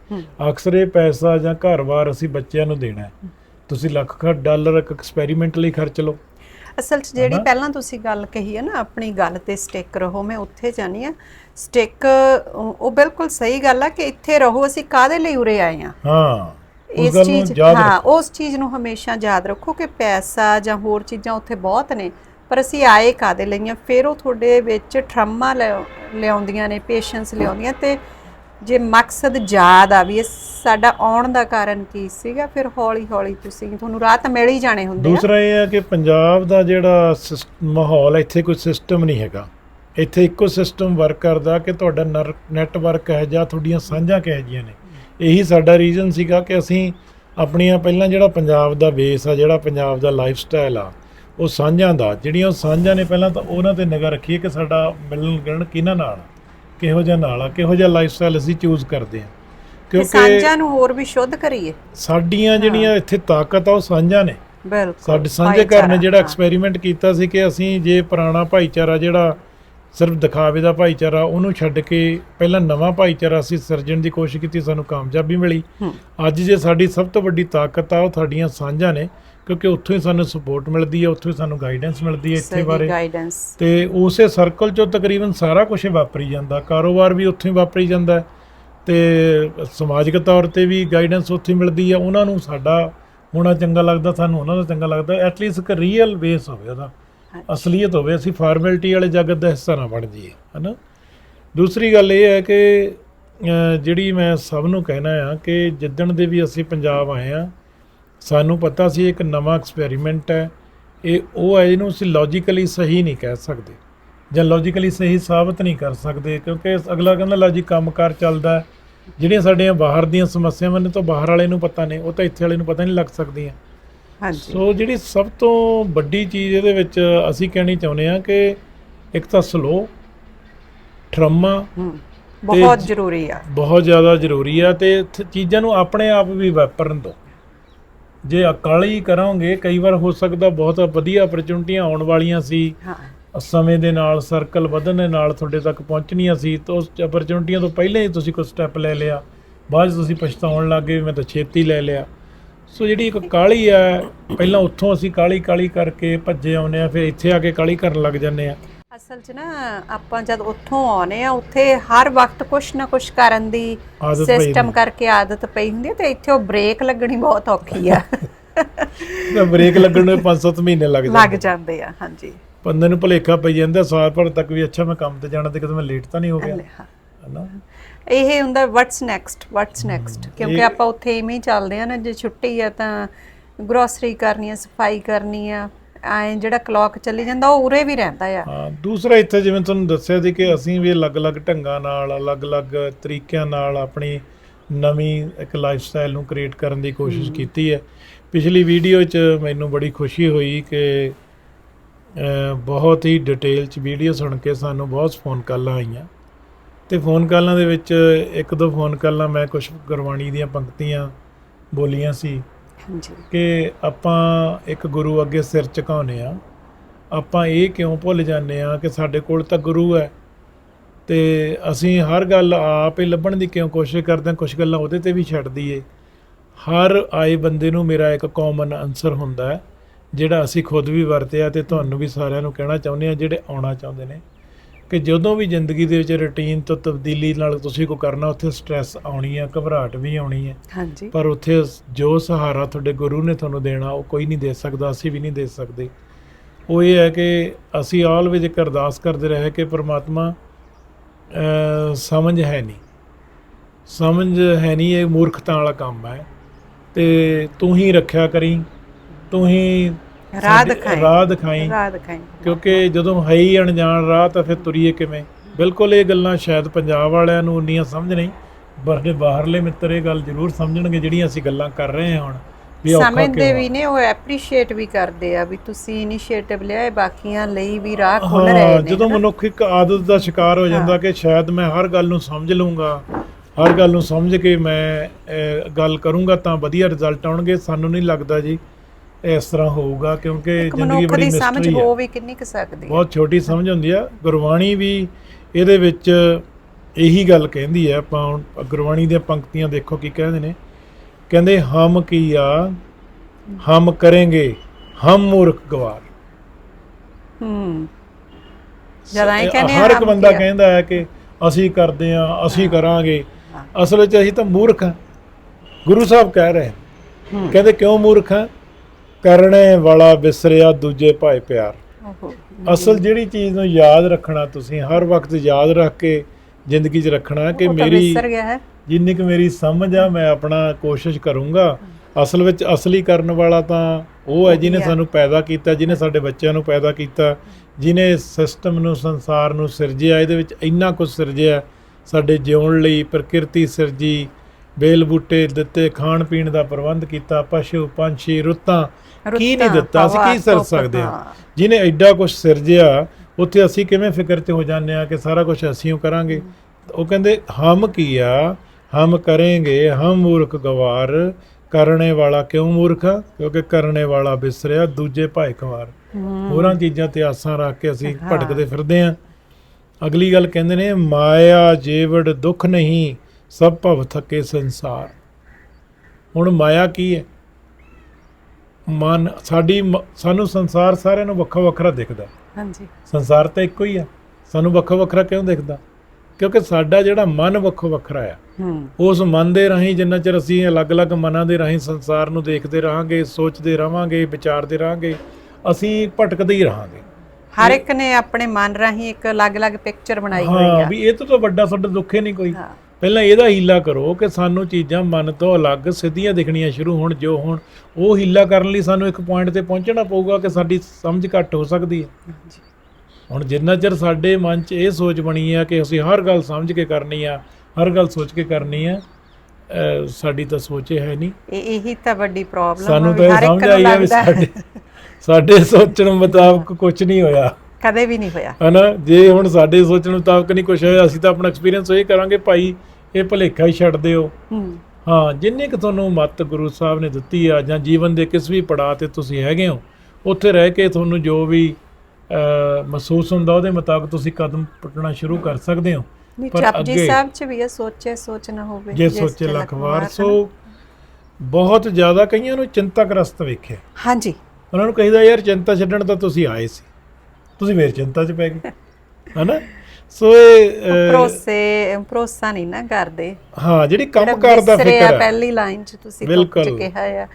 ਅਕਸਰ ਇਹ ਪੈਸਾ ਜਾਂ ਘਰ-ਬਾਰ ਅਸੀਂ ਬੱਚਿਆਂ ਨੂੰ ਦੇਣਾ ਹੈ। ਤੁਸੀਂ ਲੱਖ ਖਰ ਡਾਲਰ ਇੱਕ ਐਕਸਪੈਰੀਮੈਂਟ ਲਈ ਖਰਚ ਲਓ। ਅਸਲ 'ਚ ਜਿਹੜੀ ਹਨਾ? ਪਹਿਲਾਂ ਤੁਸੀਂ ਗੱਲ ਕਹੀ ਹੈ ਨਾ ਆਪਣੀ ਗੱਲ ਤੇ ਸਟਿਕ ਰਹੋ ਮੈਂ ਉੱਥੇ ਜਾਣੀ ਆ ਸਟਿਕ ਉਹ ਬਿਲਕੁਲ ਸਹੀ ਗੱਲ ਆ ਕਿ ਇੱਥੇ ਰਹੋ ਅਸੀਂ ਕਾਦੇ ਲਈ ਉਰੇ ਆਏ ਆ ਹਾਂ ਉਸ ਇਸ ਗੱਲ ਨੂੰ ਚੀਜ਼ ਯਾਦ ਹਾਂ ਰੱਖੋ। ਉਸ ਚੀਜ਼ ਨੂੰ ਹਮੇਸ਼ਾ ਯਾਦ ਰੱਖੋ ਕਿ ਪੈਸਾ ਜਾਂ ਹੋਰ ਚੀਜ਼ਾਂ ਉੱਥੇ ਬਹੁਤ ਨੇ ਪਰ ਅਸੀਂ ਆਏ ਕਾਦੇ ਲਈ ਆ ਫਿਰ ਉਹ ਤੁਹਾਡੇ ਵਿੱਚ ਟਰਮਾ ਲਿਆਉਂਦੀਆਂ ਨੇ ਪੇਸ਼ੈਂਸ ਲਿਆਉਂਦੀਆਂ ਤੇ ਜੇ ਮਕਸਦ ਯਾਦ ਆ ਵੀ ਇਹ ਸਾਡਾ ਆਉਣ ਦਾ ਕਾਰਨ ਕੀ ਸੀਗਾ? ਫਿਰ ਹੌਲੀ ਹੌਲੀ ਤੁਸੀਂ ਤੁਹਾਨੂੰ ਰਾਤ ਮਿਲ ਹੀ ਜਾਣੇ ਹੁੰਦੇ ਆ। ਦੂਸਰਾ ਇਹ ਹੈ ਕਿ ਪੰਜਾਬ ਦਾ ਜਿਹੜਾ ਸਿਸ- ਮਾਹੌਲ ਹੈ, ਇੱਥੇ ਕੋਈ ਸਿਸਟਮ ਨਹੀਂ ਹੈਗਾ। ਇੱਥੇ ਇੱਕੋ ਸਿਸਟਮ ਵਰਕ ਕਰਦਾ ਕਿ ਤੁਹਾਡਾ ਨੈਟਵਰਕ ਹੈ ਜਾਂ ਤੁਹਾਡੀਆਂ ਸਾਂਝਾਂ ਕਿਹੋ ਜਿਹੀਆਂ ਨੇ। ਇਹੀ ਸਾਡਾ ਰੀਜ਼ਨ ਸੀਗਾ ਕਿ ਅਸੀਂ ਆਪਣੀਆਂ ਪਹਿਲਾਂ ਜਿਹੜਾ ਪੰਜਾਬ ਦਾ ਬੇਸ ਆ ਜਿਹੜਾ ਪੰਜਾਬ ਦਾ ਲਾਈਫ ਸਟਾਈਲ ਆ ਉਹ ਸਾਂਝਾਂ ਦਾ। ਜਿਹੜੀਆਂ ਉਹ ਸਾਂਝਾਂ ਨੇ ਪਹਿਲਾਂ ਤਾਂ ਉਹਨਾਂ ਤੇ ਨਿਗਾਹ ਰੱਖੀਏ ਕਿ ਸਾਡਾ ਮਿਲਣ ਗਿਲਣ ਕਿਹਨਾਂ ਨਾਲ ਆ, ਕਿਹੋ ਜਿਹਾ ਨਾਲ ਆ ਕਿਹੋ ਜਿਹਾ ਲਾਈਫ ਸਟਾਈਲ ਅਸੀਂ ਚੂਜ਼ ਕਰਦੇ ਤੇ ਕਿਉਂਕਿ ਸਾਂਝਾਂ ਨੂੰ ਹੋਰ ਵੀ ਸ਼ੁੱਧ ਕਰੀਏ। ਸਾਡੀਆਂ ਜਿਹੜੀਆਂ ਇੱਥੇ ਤਾਕਤ ਆ ਉਹ ਸਾਂਝਾਂ ਨੇ। ਬਿਲਕੁਲ ਸਾਡੇ ਸਾਂਝੇ ਘਰ ਨੇ ਜਿਹੜਾ। ਐਕਸਪੈਰੀਮੈਂਟ ਕੀਤਾ ਸੀ ਕਿ ਅਸੀਂ ਜੇ ਪੁਰਾਣਾ ਭਾਈਚਾਰਾ ਜਿਹੜਾ ਸਿਰਫ ਦਿਖਾਵੇ ਦਾ ਭਾਈਚਾਰਾ ਉਹਨੂੰ ਛੱਡ ਕੇ ਪਹਿਲਾਂ ਨਵਾਂ ਭਾਈਚਾਰਾ ਅਸੀਂ ਸਿਰਜਣ ਦੀ ਕੋਸ਼ਿਸ਼ ਕੀਤੀ ਸਾਨੂੰ ਕਾਮਯਾਬੀ ਮਿਲੀ। ਅੱਜ ਜੇ ਸਾਡੀ ਸਭ ਤੋਂ ਵੱਡੀ ਤਾਕਤ ਆ ਉਹ ਸਾਡੀਆਂ ਸਾਂਝਾਂ ਨੇ। ਕਿਉਂਕਿ ਉੱਥੋਂ ਹੀ ਸਾਨੂੰ ਸਪੋਰਟ ਮਿਲਦੀ ਹੈ ਉੱਥੋਂ ਹੀ ਸਾਨੂੰ ਗਾਈਡੈਂਸ ਮਿਲਦੀ ਹੈ ਇੱਥੇ ਬਾਰੇ। ਗਾਈਡੈਂਸ ਤੇ ਉਸੇ ਸਰਕਲ ਚੋਂ ਤਕਰੀਬਨ ਸਾਰਾ ਕੁਝ ਵਾਪਰੀ ਜਾਂਦਾ। ਕਾਰੋਬਾਰ ਵੀ ਉੱਥੇ ਹੀ ਵਾਪਰੀ ਜਾਂਦਾ ਹੈ। ਤੇ ਸਮਾਜਿਕ ਤੌਰ ਤੇ ਵੀ ਗਾਈਡੈਂਸ ਉੱਥੇ ਹੀ ਮਿਲਦੀ ਆ ਉਹਨਾਂ ਨੂੰ ਸਾਡਾ ਹੋਣਾ ਚੰਗਾ ਲੱਗਦਾ ਸਾਨੂੰ ਉਹਨਾਂ ਦਾ ਚੰਗਾ ਲੱਗਦਾ। ਐਟਲੀਸਟ ਇੱਕ ਰੀਅਲ ਬੇਸ ਹੋਵੇ ਉਹਦਾ। ਅਸਲੀਅਤ ਹੋਵੇ। ਅਸੀਂ ਫਾਰਮੈਲਿਟੀ ਵਾਲੇ ਜਗਤ ਦਾ ਹਿੱਸਾ ਨਾ ਬਣ ਜਾਈਏ ਹਨਾ? ਦੂਸਰੀ ਗੱਲ ਇਹ ਹੈ ਕਿ ਜਿਹੜੀ ਮੈਂ ਸਭ ਨੂੰ ਕਹਿਣਾ ਆ ਕਿ ਜਿੱਦਣ ਦੇ ਵੀ ਅਸੀਂ ਪੰਜਾਬ ਆਏ ਆ ਸਾਨੂੰ ਪਤਾ ਸੀ ਇੱਕ ਨਵਾਂ ਐਕਸਪੈਰੀਮੈਂਟ ਹੈ। ਇਹ ਉਹ ਹੈ ਜਿਹਨੂੰ ਅਸੀਂ ਲੌਜੀਕਲੀ ਸਹੀ ਨਹੀਂ ਕਹਿ ਸਕਦੇ ਜਾਂ ਲੌਜੀਕਲੀ ਸਹੀ ਸਾਬਤ ਨਹੀਂ ਕਰ ਸਕਦੇ ਕਿਉਂਕਿ ਅਗਲਾ ਕਹਿੰਦਾ ਜੀ ਕੰਮਕਾਰ ਚੱਲਦਾ ਹੈ। ਜਿਹੜੀਆਂ ਸਾਡੀਆਂ ਬਾਹਰ ਦੀਆਂ ਸਮੱਸਿਆਵਾਂ ਨੇ ਤਾਂ ਬਾਹਰ ਵਾਲੇ ਨੂੰ ਪਤਾ ਨੇ ਉਹ ਤਾਂ ਇੱਥੇ ਵਾਲੇ ਨੂੰ ਪਤਾ ਨਹੀਂ ਲੱਗ ਸਕਦੀਆਂ। ਹਾਂਜੀ। ਸੋ ਜਿਹੜੀ ਸਭ ਤੋਂ ਵੱਡੀ ਚੀਜ਼ ਇਹਦੇ ਵਿੱਚ ਅਸੀਂ ਕਹਿਣੀ ਚਾਹੁੰਦੇ ਆ ਕਿ ਇੱਕ ਤਾਂ ਸਲੋ ਟਰਮਾ ਹੂੰ ਬਹੁਤ ਜ਼ਰੂਰੀ ਆ। ਬਹੁਤ ਜ਼ਿਆਦਾ ਜ਼ਰੂਰੀ ਆ ਤੇ ਚੀਜ਼ਾਂ ਨੂੰ ਆਪਣੇ ਆਪ ਵੀ ਵਾਪਰਨ ਦਿਓ। ਜੇ ਅਕਾਲੀ ਕਰਾਂਗੇ ਕਈ ਵਾਰ ਹੋ ਸਕਦਾ ਬਹੁਤ ਵਧੀਆ ਅਪਰਚੁਨਿਟੀਆਂ ਆਉਣ ਵਾਲੀਆਂ ਸੀ। ਹਾਂ। ਸਮੇਂ ਦੇ ਨਾਲ ਸਰਕਲ ਵਧਣ ਦੇ ਨਾਲ ਤੁਹਾਡੇ ਤੱਕ ਪਹੁੰਚਣੀਆਂ ਸੀ ਤਾਂ ਉਸ ਅਪਰਚੁਨਿਟੀਆਂ ਤੋਂ ਪਹਿਲਾਂ ਹੀ ਤੁਸੀਂ ਕੋਈ ਸਟੈਪ ਲੈ ਲਿਆ। ਬਾਅਦ ਤੁਸੀਂ ਪਛਤਾਉਣ ਲੱਗੇ ਮੈਂ ਤਾਂ ਛੇਤੀ ਲੈ ਲਿਆ। ਸੋ ਜਿਹੜੀ ਇੱਕ ਕਾਲੀ ਹੈ ਪਹਿਲਾਂ ਉੱਥੋਂ ਅਸੀਂ ਕਾਲੀ ਕਾਲੀ ਕਰਕੇ ਭੱਜੇ ਆਉਂਦੇ ਆ ਫਿਰ ਇੱਥੇ ਆ ਕੇ ਕਾਲੀ ਕਰਨ ਲੱਗ ਜਾਂਦੇ ਆ ਅਸਲ 'ਚ ਨਾ ਆਪਾਂ ਜਦ ਉੱਥੋਂ ਆਉਨੇ ਆ ਉੱਥੇ ਹਰ ਵਕਤ ਕੁਛ ਨਾ ਕੁਛ ਕਰਨ ਦੀ ਆਦਤ ਪਈ ਸਿਸਟਮ ਹੁੰਦੀ। ਕਰਕੇ ਆਦਤ ਪਈ ਹੁੰਦੀ ਹੈ ਤੇ ਇੱਥੇ ਉਹ ਬ੍ਰੇਕ ਲੱਗਣੀ ਬਹੁਤ ਔਖੀ ਆ। ਤਾਂ ਬ੍ਰੇਕ ਲੱਗਣ ਨੂੰ 5-7 ਮਹੀਨੇ ਲੱਗ ਲੱਗ ਜਾਂਦੇ ਜਾਂਦੇ ਆ ਹਾਂਜੀ। ਬੰਦੇ ਨੂੰ ਭੁਲੇਖਾ ਪਈ ਜਾਂਦਾ ਸਾਲ ਭਰ ਤੱਕ ਵੀ ਅੱਛਾ ਮੈਂ ਕੰਮ ਤੇ ਜਾਣਾ ਤੇ ਕਿਤੇ ਮੈਂ ਲੇਟ ਤਾਂ ਨਹੀਂ ਹੋ ਗਿਆ। ਹਾਂ। ਹਨਾ? ਇਹ ਹੁੰਦਾ ਵਟਸ ਨੈਕਸਟ ਵਟਸ ਨੈਕਸਟ ਕਿਉਂਕਿ ਇਹ- ਆਪਾਂ ਉੱਥੇ ਇਵੇਂ ਹੀ ਚੱਲਦੇ ਆ ਨਾ ਜੇ ਛੁੱਟੀ ਆ ਤਾਂ ਗਰੋਸਰੀ ਕਰਨੀ ਆ ਸਫ਼ਾਈ ਕਰਨੀ ਆ ਐ ਜਿਹੜਾ ਕਲੌਕ ਚੱਲੀ ਜਾਂਦਾ ਉਹ ਉਰੇ ਵੀ ਰਹਿੰਦਾ ਆ। ਹਾਂ ਦੂਸਰਾ ਇੱਥੇ ਜਿਵੇਂ ਤੁਹਾਨੂੰ ਦੱਸਿਆ ਸੀ ਕਿ ਅਸੀਂ ਵੀ ਅਲੱਗ-ਅਲੱਗ ਢੰਗਾਂ ਨਾਲ ਅਲੱਗ-ਅਲੱਗ ਤਰੀਕਿਆਂ ਨਾਲ ਆਪਣੀ ਨਵੀਂ ਇੱਕ ਲਾਈਫ ਸਟਾਈਲ ਨੂੰ ਕ੍ਰੀਏਟ ਕਰਨ ਦੀ ਕੋਸ਼ਿਸ਼ ਕੀਤੀ ਹੈ। ਪਿਛਲੀ ਵੀਡੀਓ 'ਚ ਮੈਨੂੰ ਬੜੀ ਖੁਸ਼ੀ ਹੋਈ ਕਿ ਬਹੁਤ ਹੀ ਡਿਟੇਲ 'ਚ ਵੀਡੀਓ ਸੁਣ ਕੇ ਸਾਨੂੰ ਬਹੁਤ ਫੋਨ ਕਾਲਾਂ ਆਈਆਂ। ਤੇ ਫੋਨ ਕਾਲਾਂ ਦੇ ਵਿੱਚ ਇੱਕ ਦੋ ਫੋਨ ਕਾਲਾਂ ਮੈਂ ਕੁਝ ਗੁਰਬਾਣੀ ਦੀਆਂ ਪੰਕਤੀਆਂ ਬੋਲੀਆਂ ਸੀ। ਹਾਂਜੀ। ਕਿ ਆਪਾਂ ਇੱਕ ਗੁਰੂ ਅੱਗੇ ਸਿਰ ਝੁਕਾਉਂਦੇ ਆ ਆਪਾਂ ਇਹ ਕਿਉਂ ਭੁੱਲ ਜਾਂਦੇ ਆ ਕਿ ਸਾਡੇ ਕੋਲ ਤਾਂ ਗੁਰੂ ਹੈ? ਤੇ ਅਸੀਂ ਹਰ ਗੱਲ ਆਪ ਹੀ ਲੱਭਣ ਦੀ ਕਿਉਂ ਕੋਸ਼ਿਸ਼ ਕਰਦੇ ਹਾਂ? ਕੁਝ ਗੱਲਾਂ ਉਹਦੇ ਤੇ ਵੀ ਛੱਡ ਦਈਏ। ਹਰ ਆਏ ਬੰਦੇ ਨੂੰ ਮੇਰਾ ਇੱਕ ਕਾਮਨ ਆਨਸਰ ਹੁੰਦਾ ਹੈ, ਜਿਹੜਾ ਅਸੀਂ ਖੁਦ ਵੀ ਵਰਤਿਆ ਤੇ ਤੁਹਾਨੂੰ ਵੀ ਸਾਰਿਆਂ ਨੂੰ ਕਹਿਣਾ ਚਾਹੁੰਦੇ ਆ ਜਿਹੜੇ ਆਉਣਾ ਚਾਹੁੰਦੇ ਨੇ। ਕਿ ਜਦੋਂ ਵੀ ਜ਼ਿੰਦਗੀ ਦੇ ਵਿੱਚ ਰੁਟੀਨ ਤੋਂ ਤਬਦੀਲੀ ਨਾਲ ਤੁਸੀਂ ਕੋ ਕਰਨਾ ਉੱਥੇ ਸਟ੍ਰੈਸ ਆਉਣੀ ਹੈ ਘਬਰਾਹਟ ਵੀ ਆਉਣੀ ਹੈ ਹਾਂਜੀ। ਪਰ ਉੱਥੇ ਜੋ ਸਹਾਰਾ ਤੁਹਾਡੇ ਗੁਰੂ ਨੇ ਤੁਹਾਨੂੰ ਦੇਣਾ ਉਹ ਕੋਈ ਨਹੀਂ ਦੇ ਸਕਦਾ ਅਸੀਂ ਵੀ ਨਹੀਂ ਦੇ ਸਕਦੇ। ਉਹ ਇਹ ਹੈ ਕਿ ਅਸੀਂ ਆਲਵੇਜ਼ ਇੱਕ ਅਰਦਾਸ ਕਰਦੇ ਰਹੇ ਕਿ ਪ੍ਰਮਾਤਮਾ ਸਮਝ ਹੈ ਨਹੀਂ। ਸਮਝ ਹੈ ਨਹੀਂ ਇਹ ਮੂਰਖਤਾ ਵਾਲਾ ਕੰਮ ਹੈ। ਤੇ ਤੂੰ ਹੀ ਰੱਖਿਆ ਕਰੀ ਤੂੰ ਹੀ ਰਾਹ ਦਿਖਾਈ। ਰਾਹ ਦਿਖਾਈ। ਰਾਹ ਦਿਖਾਈ। ਕਿਉਂਕਿ ਜਦੋਂ ਹੈ ਹੀ ਅਣਜਾਣ ਰਾਹ ਤਾਂ ਫਿਰ ਤੁਰੀਏ ਕਿਵੇਂ? ਬਿਲਕੁਲ ਇਹ ਗੱਲਾਂ ਸ਼ਾਇਦ ਪੰਜਾਬ ਵਾਲਿਆਂ ਨੂੰ ਉਨੀਆਂ ਸਮਝ ਨਹੀਂ ਬਰਡੇ ਬਾਹਰਲੇ ਮਿੱਤਰ ਇਹ ਗੱਲ ਜ਼ਰੂਰ ਸਮਝਣਗੇ ਜਿਹੜੀਆਂ ਅਸੀਂ ਗੱਲਾਂ ਕਰ ਰਹੇ ਹਾਂ ਹੁਣ ਵੀ ਔਖਾ ਸਮਝਦੇ ਕਿਉਂ ਆ। ਵੀ ਨੇ ਉਹ ਐਪਰੀਸ਼ੀਏਟ ਵੀ ਕਰਦੇ ਆ ਵੀ ਤੁਸੀਂ ਇਨੀਸ਼ੀਏਟਿਵ ਲਿਆ ਇਹ ਬਾਕੀਆਂ ਲਈ ਵੀ ਰਾਹ ਖੁੱਲ ਹਾਂ ਰਹੇ ਨੇ ਜਦੋਂ ਹਨਾ? ਮਨੁੱਖ ਇੱਕ ਆਦਤ ਦਾ ਸ਼ਿਕਾਰ ਹੋ ਜਾਂਦਾ ਕਿ ਸ਼ਾਇਦ ਮੈਂ ਹਰ ਗੱਲ ਨੂੰ ਸਮਝ ਲੂੰਗਾ ਹਰ ਗੱਲ ਨੂੰ ਸਮਝ ਕੇ ਮੈਂ ਗੱਲ ਕਰੂੰਗਾ ਤਾਂ ਵਧੀਆ ਰਿਜ਼ਲਟ ਆਉਣਗੇ ਸਾਨੂੰ ਨਹੀਂ ਲੱਗਦਾ ਜੀ ਇਸ ਤਰ੍ਹਾਂ ਹੋਊਗਾ ਕਿਉਂਕਿ ਜ਼ਿੰਦਗੀ ਬੜੀ ਮਿਸਟਰੀ ਹੈ। ਹੋ ਵੀ ਕਿੰਨੀ ਕੁ ਸਕਦੀ ਹੈ। ਬਹੁਤ ਛੋਟੀ ਸਮਝ ਹੁੰਦੀ ਆ। ਗੁਰਬਾਣੀ ਵੀ ਇਹਦੇ ਵਿੱਚ ਇਹੀ ਗੱਲ ਕਹਿੰਦੀ ਹੈ। ਆਪਾਂ ਗੁਰਬਾਣੀ ਦੀਆਂ ਪੰਕਤੀਆਂ ਦੇਖੋ ਕੀ ਕਹਿੰਦੇ ਨੇ। ਕਹਿੰਦੇ ਹਮ ਕੀਆ ਹਮ ਕਰਾਂਗੇ ਹਮ ਮੂਰਖ ਗਵਾਰ। ਹੂੰ। ਜਦਾਂ ਇਹ ਕਹਿੰਦੇ ਹਰ ਇੱਕ ਬੰਦਾ। ਕਹਿੰਦਾ ਹੈ ਕਿ ਅਸੀਂ ਕਰਦੇ ਆ ਅਸੀਂ ਕਰਾਂਗੇ। ਅਸਲ ਵਿੱਚ ਅਸੀਂ ਤਾਂ ਮੂਰਖ ਹਾਂ। ਗੁਰੂ ਸਾਹਿਬ ਕਹਿ ਰਹੇ। ਕਹਿੰਦੇ ਕਿਉਂ ਮੂਰਖ ਹਾਂ? ਕਰਨੇ ਵਾਲਾ ਵਿਸਰਿਆ ਦੂਜੇ ਭਾਏ ਪਿਆਰ। ਅਸਲ ਜਿਹੜੀ ਚੀਜ਼ ਨੂੰ ਯਾਦ ਰੱਖਣਾ ਤੁਸੀਂ ਹਰ ਵਕਤ ਯਾਦ ਰੱਖ ਕੇ ਜ਼ਿੰਦਗੀ 'ਚ ਰੱਖਣਾ ਕਿ ਮੇਰੀ ਵਿਸਰ ਗਿਆ ਹੈ ਜਿੰਨੀ ਕੁ ਮੇਰੀ ਸਮਝ ਆ ਮੈਂ ਆਪਣਾ ਕੋਸ਼ਿਸ਼ ਕਰੂੰਗਾ ਅਸਲ ਵਿੱਚ ਅਸਲੀ ਕਰਨ ਵਾਲਾ ਤਾਂ ਉਹ ਹੈ ਜਿਹਨੇ। ਸਾਨੂੰ ਪੈਦਾ ਕੀਤਾ ਜਿਹਨੇ ਸਾਡੇ ਬੱਚਿਆਂ ਨੂੰ ਪੈਦਾ ਕੀਤਾ ਜਿਹਨੇ ਸਿਸਟਮ ਨੂੰ ਸੰਸਾਰ ਨੂੰ ਸਿਰਜਿਆ ਇਹਦੇ ਵਿੱਚ ਇੰਨਾ ਕੁਝ ਸਿਰਜਿਆ ਸਾਡੇ ਜਿਉਣ ਲਈ ਪ੍ਰਕਿਰਤੀ ਸਿਰਜੀ ਬੇਲ ਬੂਟੇ ਦਿੱਤੇ ਖਾਣ ਪੀਣ ਦਾ ਪ੍ਰਬੰਧ ਕੀਤਾ ਪਸ਼ੂ ਪੰਛੀ ਰੁੱਤਾਂ ਕੀ ਨਹੀਂ ਦਿੱਤਾ? ਅਸੀਂ ਕੀ ਸਿਰ ਸਕਦੇ ਹਾਂ? ਹਾਂ। ਜਿਹਨੇ ਐਡਾ ਕੁਝ ਸਿਰਜਿਆ ਉੱਥੇ ਅਸੀਂ ਕਿਵੇਂ ਫਿਕਰ 'ਚ ਹੋ ਜਾਂਦੇ ਆ ਕਿ ਸਾਰਾ ਕੁਝ ਅਸੀਂ ਓ ਕਰਾਂਗੇ? ਉਹ ਕਹਿੰਦੇ ਹਮ ਕੀਆ ਹਮ ਕਰਾਂਗੇ? ਹਮ ਮੂਰਖ ਗਵਾਰ? ਕਰਨੇ ਵਾਲਾ ਕਿਉਂ ਮੂਰਖ? ਕਿਉਂਕਿ ਕਰਨੇ ਵਾਲਾ ਬਿਸਰਿਆ ਦੂਜੇ ਭਾਈ ਖਵਾਰ ਹੂੰ। ਹੋਰਾਂ ਚੀਜ਼ਾਂ ਤੇ ਆਸਾਂ ਰੱਖ ਕੇ ਅਸੀਂ ਹਾਂ। ਭਟਕਦੇ ਫਿਰਦੇ ਆ ਅਗਲੀ ਗੱਲ ਕਹਿੰਦੇ ਨੇ ਮਾਇਆ ਜੀਵੜ ਦੁੱਖ ਨਹੀਂ ਸਭ ਭਵ ਥਕੇ ਸੰਸਾਰ। ਹੁਣ ਮਾਇਆ ਕੀ ਹੈ? ਮਨ ਸਾਡੀ ਮ- ਸਾਨੂੰ ਸੰਸਾਰ ਸਾਰਿਆਂ ਨੂੰ ਵੱਖਰਾ ਵੱਖਰਾ ਦਿਖਦਾ। ਹਾਂਜੀ। ਸੰਸਾਰ ਤਾਂ ਇੱਕੋ ਹੀ ਆ। ਸਾਨੂੰ ਵੱਖਰਾ ਵੱਖਰਾ ਕਿਉਂ ਦਿਖਦਾ? ਕਿਉਂਕਿ ਸਾਡਾ ਜਿਹੜਾ ਮਨ ਵੱਖੋ ਵੱਖਰਾ ਆ ਹੂੰ। ਉਸ ਮਨ ਦੇ ਰਾਹੀਂ ਜਿੰਨਾ ਚਿਰ ਅਸੀਂ ਅਲੱਗ-ਅਲੱਗ ਮਨਾਂ ਦੇ ਰਾਹੀਂ ਸੰਸਾਰ ਨੂੰ ਦੇਖਦੇ ਰਹਾਂਗੇ ਸੋਚਦੇ ਰਹਾਂਗੇ ਵਿਚਾਰਦੇ ਰਹਾਂਗੇ ਅਸੀਂ ਭਟਕਦੇ ਹੀ ਰਹਾਂਗੇ। ਹਰ ਇੱਕ ਨੇ ਆਪਣੇ ਮਨ ਰਾਹੀਂ ਇੱਕ ਅਲੱਗ-ਅਲੱਗ ਪਿਕਚਰ ਬਣਾਈ ਹੋਈ ਹਾਂ ਆ ਵੀ ਇਹ ਤੋਂ ਤਾਂ ਵੱਡਾ ਸਾਡਾ ਦੁੱਖ ਹੀ ਨਹੀਂ ਕੋਈ। ਹਾਂ। ਪਹਿਲਾਂ ਇਹਦਾ ਹੀਲਾ ਕਰੋ ਕਿ ਸਾਨੂੰ ਚੀਜ਼ਾਂ ਮਨ ਤੋਂ ਅਲੱਗ ਸਿੱਧੀਆਂ ਦਿਖਣੀਆਂ ਸ਼ੁਰੂ ਹੋਣ ਜੋ ਹੋਣ ਉਹ ਹੀਲਾ ਕਰਨ ਲਈ ਸਾਨੂੰ ਇੱਕ ਪੁਆਇੰਟ ਤੇ ਪਹੁੰਚਣਾ ਪਊਗਾ ਕਿ ਸਾਡੀ ਸਮਝ ਘੱਟ ਹੋ ਸਕਦੀ ਹੈ। ਹੁਣ ਜਿੰਨਾ ਚਿਰ ਸਾਡੇ ਮਨ 'ਚ ਇਹ ਸੋਚ ਬਣੀ ਆ ਕਿ ਅਸੀਂ ਹਰ ਗੱਲ ਸਮਝ ਕੇ ਕਰਨੀ ਆ ਹਰ ਗੱਲ ਸੋਚ ਕੇ ਕਰਨੀ ਆ ਸਾਡੀ ਤਾਂ ਸੋਚ ਹੈ ਨਹੀਂ। ਇਹ ਇਹੀ ਤਾਂ ਵੱਡੀ ਪ੍ਰੋਬਲਮ ਸਾਨੂੰ ਤਾਂ ਸਮਝ ਆਈ ਲੱਗਦਾ ਸਾਡੇ ਸਾਡੇ ਸੋਚਣ ਮੁਤਾਬਕ ਕੁਝ ਨਹੀਂ ਹੋਇਆ। ਕਦੇ ਵੀ ਨਹੀਂ ਹੋਇਆ। ਹਨਾ ਜੇ ਹੁਣ ਸਾਡੇ ਸੋਚਣ ਮੁਤਾਬਕ ਨਹੀਂ ਕੁਝ ਹੋਇਆ ਅਸੀਂ ਤਾਂ ਆਪਣਾ ਐਕਸਪੀਰੀਅੰਸ ਇਹ ਕਰਾਂਗੇ ਭਾਈ ਇਹ ਭੁਲੇਖਾ ਹੀ ਛੱਡ ਦਿਓ। ਹੂੰ। ਹਾਂ ਜਿੰਨੇ ਕਿ ਤੁਹਾਨੂੰ ਮੱਤ ਗੁਰੂ ਸਾਹਿਬ ਨੇ ਦਿੱਤੀ ਆ ਜਾਂ ਜੀਵਨ ਦੇ ਕਿਸ ਵੀ ਪੜਾਅ ਤੇ ਤੁਸੀਂ ਹੈਗੇ ਹੋ ਉੱਥੇ ਰਹਿ ਕੇ ਤੁਹਾਨੂੰ ਜੋ ਵੀ ਮਹਿਸੂਸ ਹੁੰਦਾ ਉਹਦੇ ਮੁਤਾਬਕ ਤੁਸੀਂ ਕਦਮ ਪੁੱਟਣਾ ਸ਼ੁਰੂ ਕਰ ਸਕਦੇ ਹੋ। ਪਰ ਅੱਗੇ- ਸਾਹਿਬ ਚ ਵੀ ਇਹ ਸੋਚੇ ਸੋਚ ਨਾ ਹੋਵੇ ਜੇ ਸੋਚੇ ਲੱਖ ਵਾਰ ਸੋ ਬਹੁਤ ਜ਼ਿਆਦਾ ਕਈਆਂ ਨੂੰ ਚਿੰਤਾਗ੍ਰਸਤ ਵੇਖਿਆ। ਹਾਂਜੀ। ਉਹਨਾਂ ਨੂੰ ਕਹੀਦਾ ਯਾਰ ਚਿੰਤਾ ਛੱਡਣ ਤਾਂ ਤੁਸੀਂ ਆਏ ਸੀ। ਤੁਸੀਂ ਫੇਰ ਚਿੰਤਾ 'ਚ ਪੈ ਗਏ। ਹਨਾ? ਸੋ ਇਹ ਭਰੋਸੇ ਭਰੋਸਾ ਨਹੀਂ ਨਾ ਕਰਦੇ। ਹਾਂ ਜਿਹੜੀ ਕੰਮ ਕਰਦਾ ਫਿਕਰ ਹੈ। ਪਹਿਲੀ ਲਾਈਨ ਚ ਤੁਸੀਂ ਬਿਲਕੁਲ। ਕਿਹਾ ਆ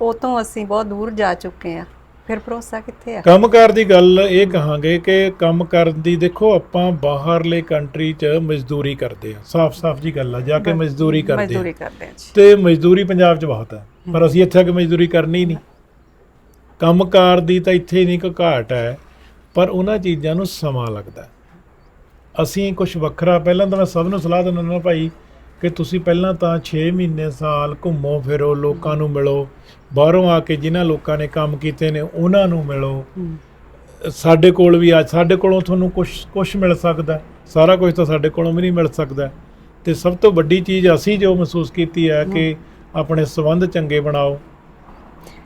ਉਹ ਤੋਂ ਅਸੀਂ ਬਹੁਤ ਦੂਰ ਜਾ ਚੁੱਕੇ ਆ। ਫਿਰ ਭਰੋਸਾ ਕਿੱਥੇ ਆ? ਕੰਮਕਾਰ ਦੀ ਗੱਲ ਇਹ ਕਹਾਂਗੇ ਕਿ ਕੰਮ ਕਰਨ ਦੀ ਦੇਖੋ ਆਪਾਂ ਬਾਹਰਲੇ ਕੰਟਰੀ 'ਚ ਮਜ਼ਦੂਰੀ ਕਰਦੇ ਆ। ਸਾਫ਼-ਸਾਫ਼ ਜੀ ਗੱਲ ਆ ਜਾ ਕੇ ਮਜ਼ਦੂਰੀ ਕਰਦੇ ਆ। ਮਜ਼ਦੂਰੀ ਕਰਦੇ ਆ ਤੇ ਮਜ਼ਦੂਰੀ ਪੰਜਾਬ 'ਚ ਬਹੁਤ ਹੈ ਪਰ ਅਸੀਂ ਇੱਥੇ ਆ ਕੇ ਮਜ਼ਦੂਰੀ ਕਰਨੀ ਨਹੀਂ। ਕੰਮਕਾਰ ਦੀ ਤਾਂ ਇੱਥੇ ਨਹੀਂ ਕੋਈ ਘਾਟ ਹੈ। ਪਰ ਉਹਨਾਂ ਚੀਜ਼ਾਂ ਨੂੰ ਸਮਾਂ ਲੱਗਦਾ। ਅਸੀਂ ਕੁਝ ਵੱਖਰਾ ਪਹਿਲਾਂ ਤਾਂ ਮੈਂ ਸਭ ਨੂੰ ਸਲਾਹ ਦਿੰਦਾ ਨਾ ਭਾਈ ਕਿ ਤੁਸੀਂ ਪਹਿਲਾਂ ਤਾਂ 6 ਮਹੀਨੇ ਸਾਲ ਘੁੰਮੋ ਫਿਰੋ ਲੋਕਾਂ ਨੂੰ ਮਿਲੋ ਬਾਹਰੋਂ ਆ ਕੇ ਜਿਨ੍ਹਾਂ ਲੋਕਾਂ ਨੇ ਕੰਮ ਕੀਤੇ ਨੇ ਉਹਨਾਂ ਨੂੰ ਮਿਲੋ। ਸਾਡੇ ਕੋਲ ਵੀ ਆ ਸਾਡੇ ਕੋਲੋਂ ਤੁਹਾਨੂੰ ਕੁਝ ਕੁਝ ਮਿਲ ਸਕਦਾ। ਸਾਰਾ ਕੁਝ ਤਾਂ ਸਾਡੇ ਕੋਲੋਂ ਵੀ ਨਹੀਂ ਮਿਲ ਸਕਦਾ ਤੇ ਸਭ ਤੋਂ ਵੱਡੀ ਚੀਜ਼ ਅਸੀਂ ਜੋ ਮਹਿਸੂਸ ਕੀਤੀ ਹੈ ਕਿ ਆਪਣੇ ਸਬੰਧ ਚੰਗੇ ਬਣਾਓ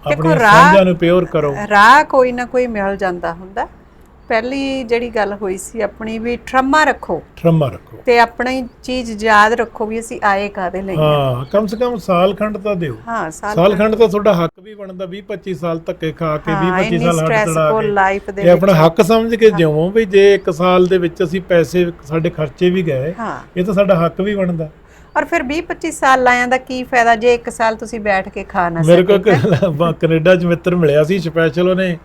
ਆਪਣੀਆਂ ਰਾਹ- ਸਾਂਝਾਂ ਨੂੰ ਪਿਓਰ ਕਰੋ ਰਾਹ ਕੋਈ ਨਾ ਕੋਈ ਮਿਲ ਜਾਂਦਾ ਹੁੰਦਾ ਪਹਿਲੀ ਜਿਹੜੀ ਗੱਲ ਹੋਈ ਸੀ ਆਪਣੀ ਵੀ ਠਰਮਾ ਰੱਖੋ। ਠਰਮਾ ਰੱਖੋ। ਤੇ ਆਪਣੀ ਚੀਜ਼ ਯਾਦ ਰੱਖੋ ਵੀ ਅਸੀਂ ਆਏ ਕਾਦੇ ਲਈ ਆ। ਹਾਂ ਕਮ ਸੇ ਕਮ ਸਾਲ ਖੰਡ ਤਾਂ ਦਿਓ। ਹਾਂ ਸਾਲ ਖੰਡ। ਤਾਂ ਤੁਹਾਡਾ ਹੱਕ ਵੀ ਬਣਦਾ 20 25 ਸਾਲ ਧੱਕੇ ਖਾ ਕੇ 20 ਹਾਂ 25 ਇੰਨੀ ਸਾਲ ਤੜਾ ਸਟ੍ਰੈਸਫੁਲ ਕੇ। ਲਾਈਫ ਦੇ ਇਹ ਆਪਣਾ ਹੱਕ ਸਮਝ ਕੇ ਜਿਉਂ ਵੀ ਜੇ ਇੱਕ ਸਾਲ ਦੇ ਵਿੱਚ ਅਸੀਂ ਪੈਸੇ ਸਾਡੇ ਖਰਚੇ ਵੀ ਗਏ ਹਾਂ। ਇਹ ਤਾਂ ਸਾਡਾ ਹੱਕ ਵੀ ਬਣਦਾ। ਔਰ ਫਿਰ 20 25 ਸਾਲ ਲਾਇਆ ਦਾ ਕੀ ਫਾਇਦਾ ਜੇ ਇੱਕ ਸਾਲ ਤੁਸੀਂ ਬੈਠ ਕੇ ਖਾ ਨਾ ਮੇਰੇ ਸਕੋ ਕੋਲ ਕੈਨੇਡਾ 'ਚ ਮਿੱਤਰ ਮਿਲਿਆ ਸੀ ਸਪੈਸ਼ਲ ਉਹਨੇ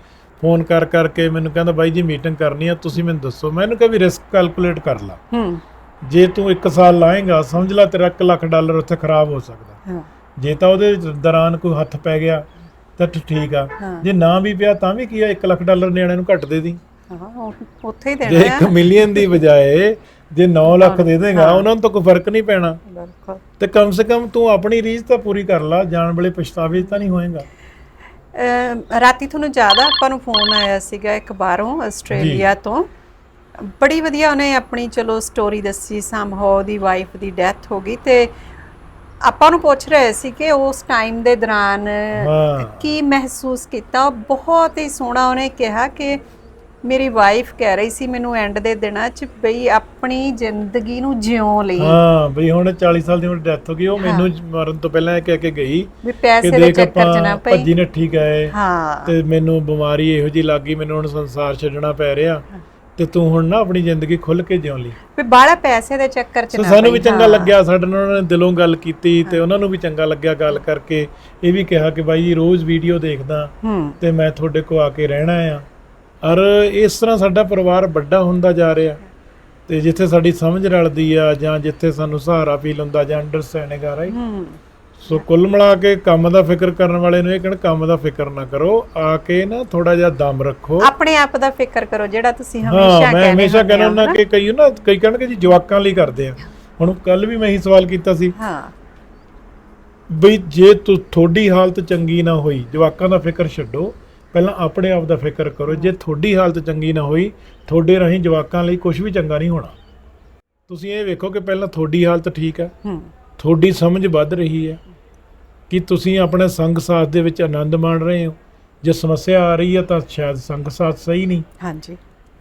ਫੋਨ ਕਰ ਕਰਕੇ ਮੈਨੂੰ ਕਹਿੰਦਾ ਬਾਈ ਜੀ ਮੀਟਿੰਗ ਕਰਨੀ ਆ ਤੁਸੀਂ ਮੈਨੂੰ ਦੱਸੋ। ਮੈਂ ਇਹਨੂੰ ਕਿਹਾ ਵੀ ਰਿਸਕ ਕੈਲਕੂਲੇਟ ਕਰ ਲਾ। ਹੂੰ। ਜੇ ਤੂੰ 1 ਸਾਲ ਲਾਏਗਾ ਸਮਝ ਲੈ ਤੇਰਾ 1 ਲੱਖ ਡਾਲਰ ਉੱਥੇ ਖਰਾਬ ਹੋ ਸਕਦਾ। ਹਾਂ। ਜੇ ਤਾਂ ਉਹਦੇ ਦੌਰਾਨ ਕੋਈ ਹੱਥ ਪੈ ਗਿਆ ਤਾਂ ਠੀਕ ਆ। ਜੇ ਨਾ ਵੀ ਪਿਆ ਤਾਂ ਵੀ ਕੀ ਆ 1 ਲੱਖ ਡਾਲਰ ਨਿਆਣਿਆਂ ਨੂੰ ਘੱਟ ਦੇ ਦੀ। ਹਾਂ ਉੱਥੇ ਹੀ ਦੇਣਾ 1 ਹੈ। ਮਿਲੀਅਨ ਦੀ ਬਜਾਏ ਜੇ 9 ਲੱਖ ਦੇ ਦੇਗਾ ਉਹਨਾਂ ਨੂੰ ਤਾਂ ਕੋਈ ਫ਼ਰਕ ਨਹੀਂ ਪੈਣਾ। ਬਿਲਕੁਲ। ਤੇ ਕਮ ਸੇ ਕਮ ਤੂੰ ਆਪਣੀ ਰੀਝ ਤਾਂ ਪੂਰੀ ਕਰ ਲਾ ਜਾਣ ਵੇਲੇ ਪਛਤਾਵੇ ਤਾਂ ਨਹੀਂ ਹੋਏਗਾ। ਰਾਤੀ ਤੁਹਾਨੂੰ ਜ਼ਿਆਦਾ ਆਪਾਂ ਨੂੰ ਫੋਨ ਆਇਆ ਸੀਗਾ ਇੱਕ ਬਾਹਰੋਂ ਆਸਟ੍ਰੇਲੀਆ ਤੋਂ। ਬੜੀ ਵਧੀਆ ਉਹਨੇ ਆਪਣੀ ਚਲੋ ਸਟੋਰੀ ਦੱਸੀ ਸਮਹਾਉ ਦੀ ਵਾਈਫ ਦੀ ਡੈਥ ਹੋ ਗਈ ਤੇ ਆਪਾਂ ਨੂੰ ਪੁੱਛ ਰਹੇ ਸੀ ਕਿ ਉਸ ਟਾਈਮ ਦੇ ਦੌਰਾਨ ਕੀ ਮਹਿਸੂਸ ਕੀਤਾ। ਬਹੁਤ ਹੀ ਸੋਹਣਾ ਉਹਨੇ ਕਿਹਾ ਕਿ ਮੇਰੀ ਵਾਈਫ ਕਹਿ ਰਹੀ ਸੀ ਮੈਨੂੰ ਐਂਡ ਦੇ ਦਿਨਾਂ 'ਚ ਬਈ ਆਪਣੀ ਜ਼ਿੰਦਗੀ ਨੂੰ ਜਿਉਂ ਲਈ। ਹਾਂ ਬਈ ਹੁਣ 40 ਸਾਲ ਦੀ ਉਮਰ ਡੈਥ ਹੋ ਗਈ ਉਹ ਮੈਨੂੰ ਮਰਨ ਤੋਂ ਪਹਿਲਾਂ ਇਹ ਕਹਿ ਕੇ ਗਈ ਵੀ ਪੈਸੇ ਦੇ ਚੱਕਰ 'ਚ ਨਾ ਪਈ ਭੱਜੀ ਨੱਠੀ ਗਏ ਹਾਂ। ਤੇ ਮੈਨੂੰ ਬਿਮਾਰੀ ਇਹੋ ਜੀ ਲੱਗ ਮੈਨੂੰ ਹੁਣ ਸੰਸਾਰ ਛੱਡਣਾ ਪੈ ਰਿਹਾ ਤੇ ਤੂੰ ਹੁਣ ਨਾ ਆਪਣੀ ਜ਼ਿੰਦਗੀ ਖੁੱਲ ਕੇ ਜਿਉਂ ਲਈ। ਵੀ ਬਾਹਲਾ ਪੈਸੇ ਦੇ ਚੱਕਰ 'ਚ ਨਾ ਸਾਨੂੰ ਵੀ ਚੰਗਾ। ਲੱਗਿਆ ਸਾਡੇ ਨਾਲ ਉਹਨਾਂ ਨੇ ਦਿਲੋਂ ਗੱਲ ਕੀਤੀ ਤੇ ਉਹਨਾਂ ਨੂੰ ਵੀ ਚੰਗਾ ਲੱਗਿਆ ਗੱਲ ਕਰਕੇ। ਇਹ ਵੀ ਕਿਹਾ ਕਿ ਬਾਈ ਜੀ ਰੋਜ਼ ਵੀਡੀਓ ਦੇਖਦਾ ਤੇ ਮੈਂ ਤੁਹਾਡੇ ਕੋ ਆ ਕੇ ਰਹਿਣਾ ਆ। ਔਰ ਇਸ ਤਰ੍ਹਾਂ ਸਾਡਾ ਪਰਿਵਾਰ ਵੱਡਾ ਹੁੰਦਾ ਜਾ ਰਿਹਾ। ਤੇ ਜਿੱਥੇ ਸਾਡੀ ਸਮਝ ਰਲਦੀ ਆ ਜਾਂ ਜਿੱਥੇ ਸਾਨੂੰ ਸਹਾਰਾ ਫੀਲ ਹੁੰਦਾ ਜਾਂ ਅੰਡਰਸਟੈਂਡਿੰਗ ਆ ਰਹੀ ਹੂੰ। ਸੋ ਕੁੱਲ ਮਿਲਾ ਕੇ ਕੰਮ ਦਾ ਫਿਕਰ ਕਰਨ ਵਾਲੇ ਨੂੰ ਇਹ ਕਹਿਣ ਕੰਮ ਦਾ ਫਿਕਰ ਨਾ ਕਰੋ ਆ ਕੇ ਨਾ ਥੋੜਾ ਜਿਹਾ ਦਮ ਰੱਖੋ। ਆਪਣੇ ਆਪ ਦਾ ਫਿਕਰ ਕਰੋ ਜਿਹੜਾ ਤੁਸੀਂ ਹਾਂ ਹਮੇਸ਼ਾ ਮੈਂ ਕਹਿੰਦੇ ਹਮੇਸ਼ਾ ਹੁੰਦੇ ਕਹਿੰਦਾ ਹੋ ਹੁੰਦਾ ਨਾ। ਕਿ ਕਈ ਨਾ ਕਈ ਕਹਿਣਗੇ ਜੀ ਜਵਾਕਾਂ ਲਈ ਕਰਦੇ ਆ। ਹੁਣ ਕੱਲ ਵੀ ਮੈਂ ਇਹੀ ਸਵਾਲ ਕੀਤਾ ਸੀ। ਹਾਂ। ਬਈ ਜੇ ਤੁਹਾਡੀ ਹਾਲਤ ਚੰਗੀ ਨਾ ਹੋਈ ਜਵਾਕਾਂ ਦਾ ਫਿਕਰ ਛੱਡੋ। ਪਹਿਲਾਂ ਆਪਣੇ ਆਪ ਦਾ ਫਿਕਰ ਕਰੋ ਜੇ ਤੁਹਾਡੀ ਹਾਲਤ ਚੰਗੀ ਨਾ ਹੋਈ ਤੁਹਾਡੇ ਰਾਹੀਂ ਜਵਾਕਾਂ ਲਈ ਕੁਝ ਵੀ ਚੰਗਾ ਨਹੀਂ ਹੋਣਾ। ਤੁਸੀਂ ਇਹ ਵੇਖੋ ਕਿ ਪਹਿਲਾਂ ਤੁਹਾਡੀ ਹਾਲਤ ਠੀਕ ਹੈ। ਤੁਹਾਡੀ ਸਮਝ ਵੱਧ ਰਹੀ ਹੈ ਕਿ ਤੁਸੀਂ ਆਪਣੇ ਸੰਗ ਸਾਥ ਦੇ ਵਿੱਚ ਆਨੰਦ ਮਾਣ ਰਹੇ ਹੋ। ਜੇ ਸਮੱਸਿਆ ਆ ਰਹੀ ਹੈ ਤਾਂ ਸ਼ਾਇਦ ਸੰਗ ਸਾਥ ਸਹੀ ਨਹੀਂ। ਹਾਂਜੀ।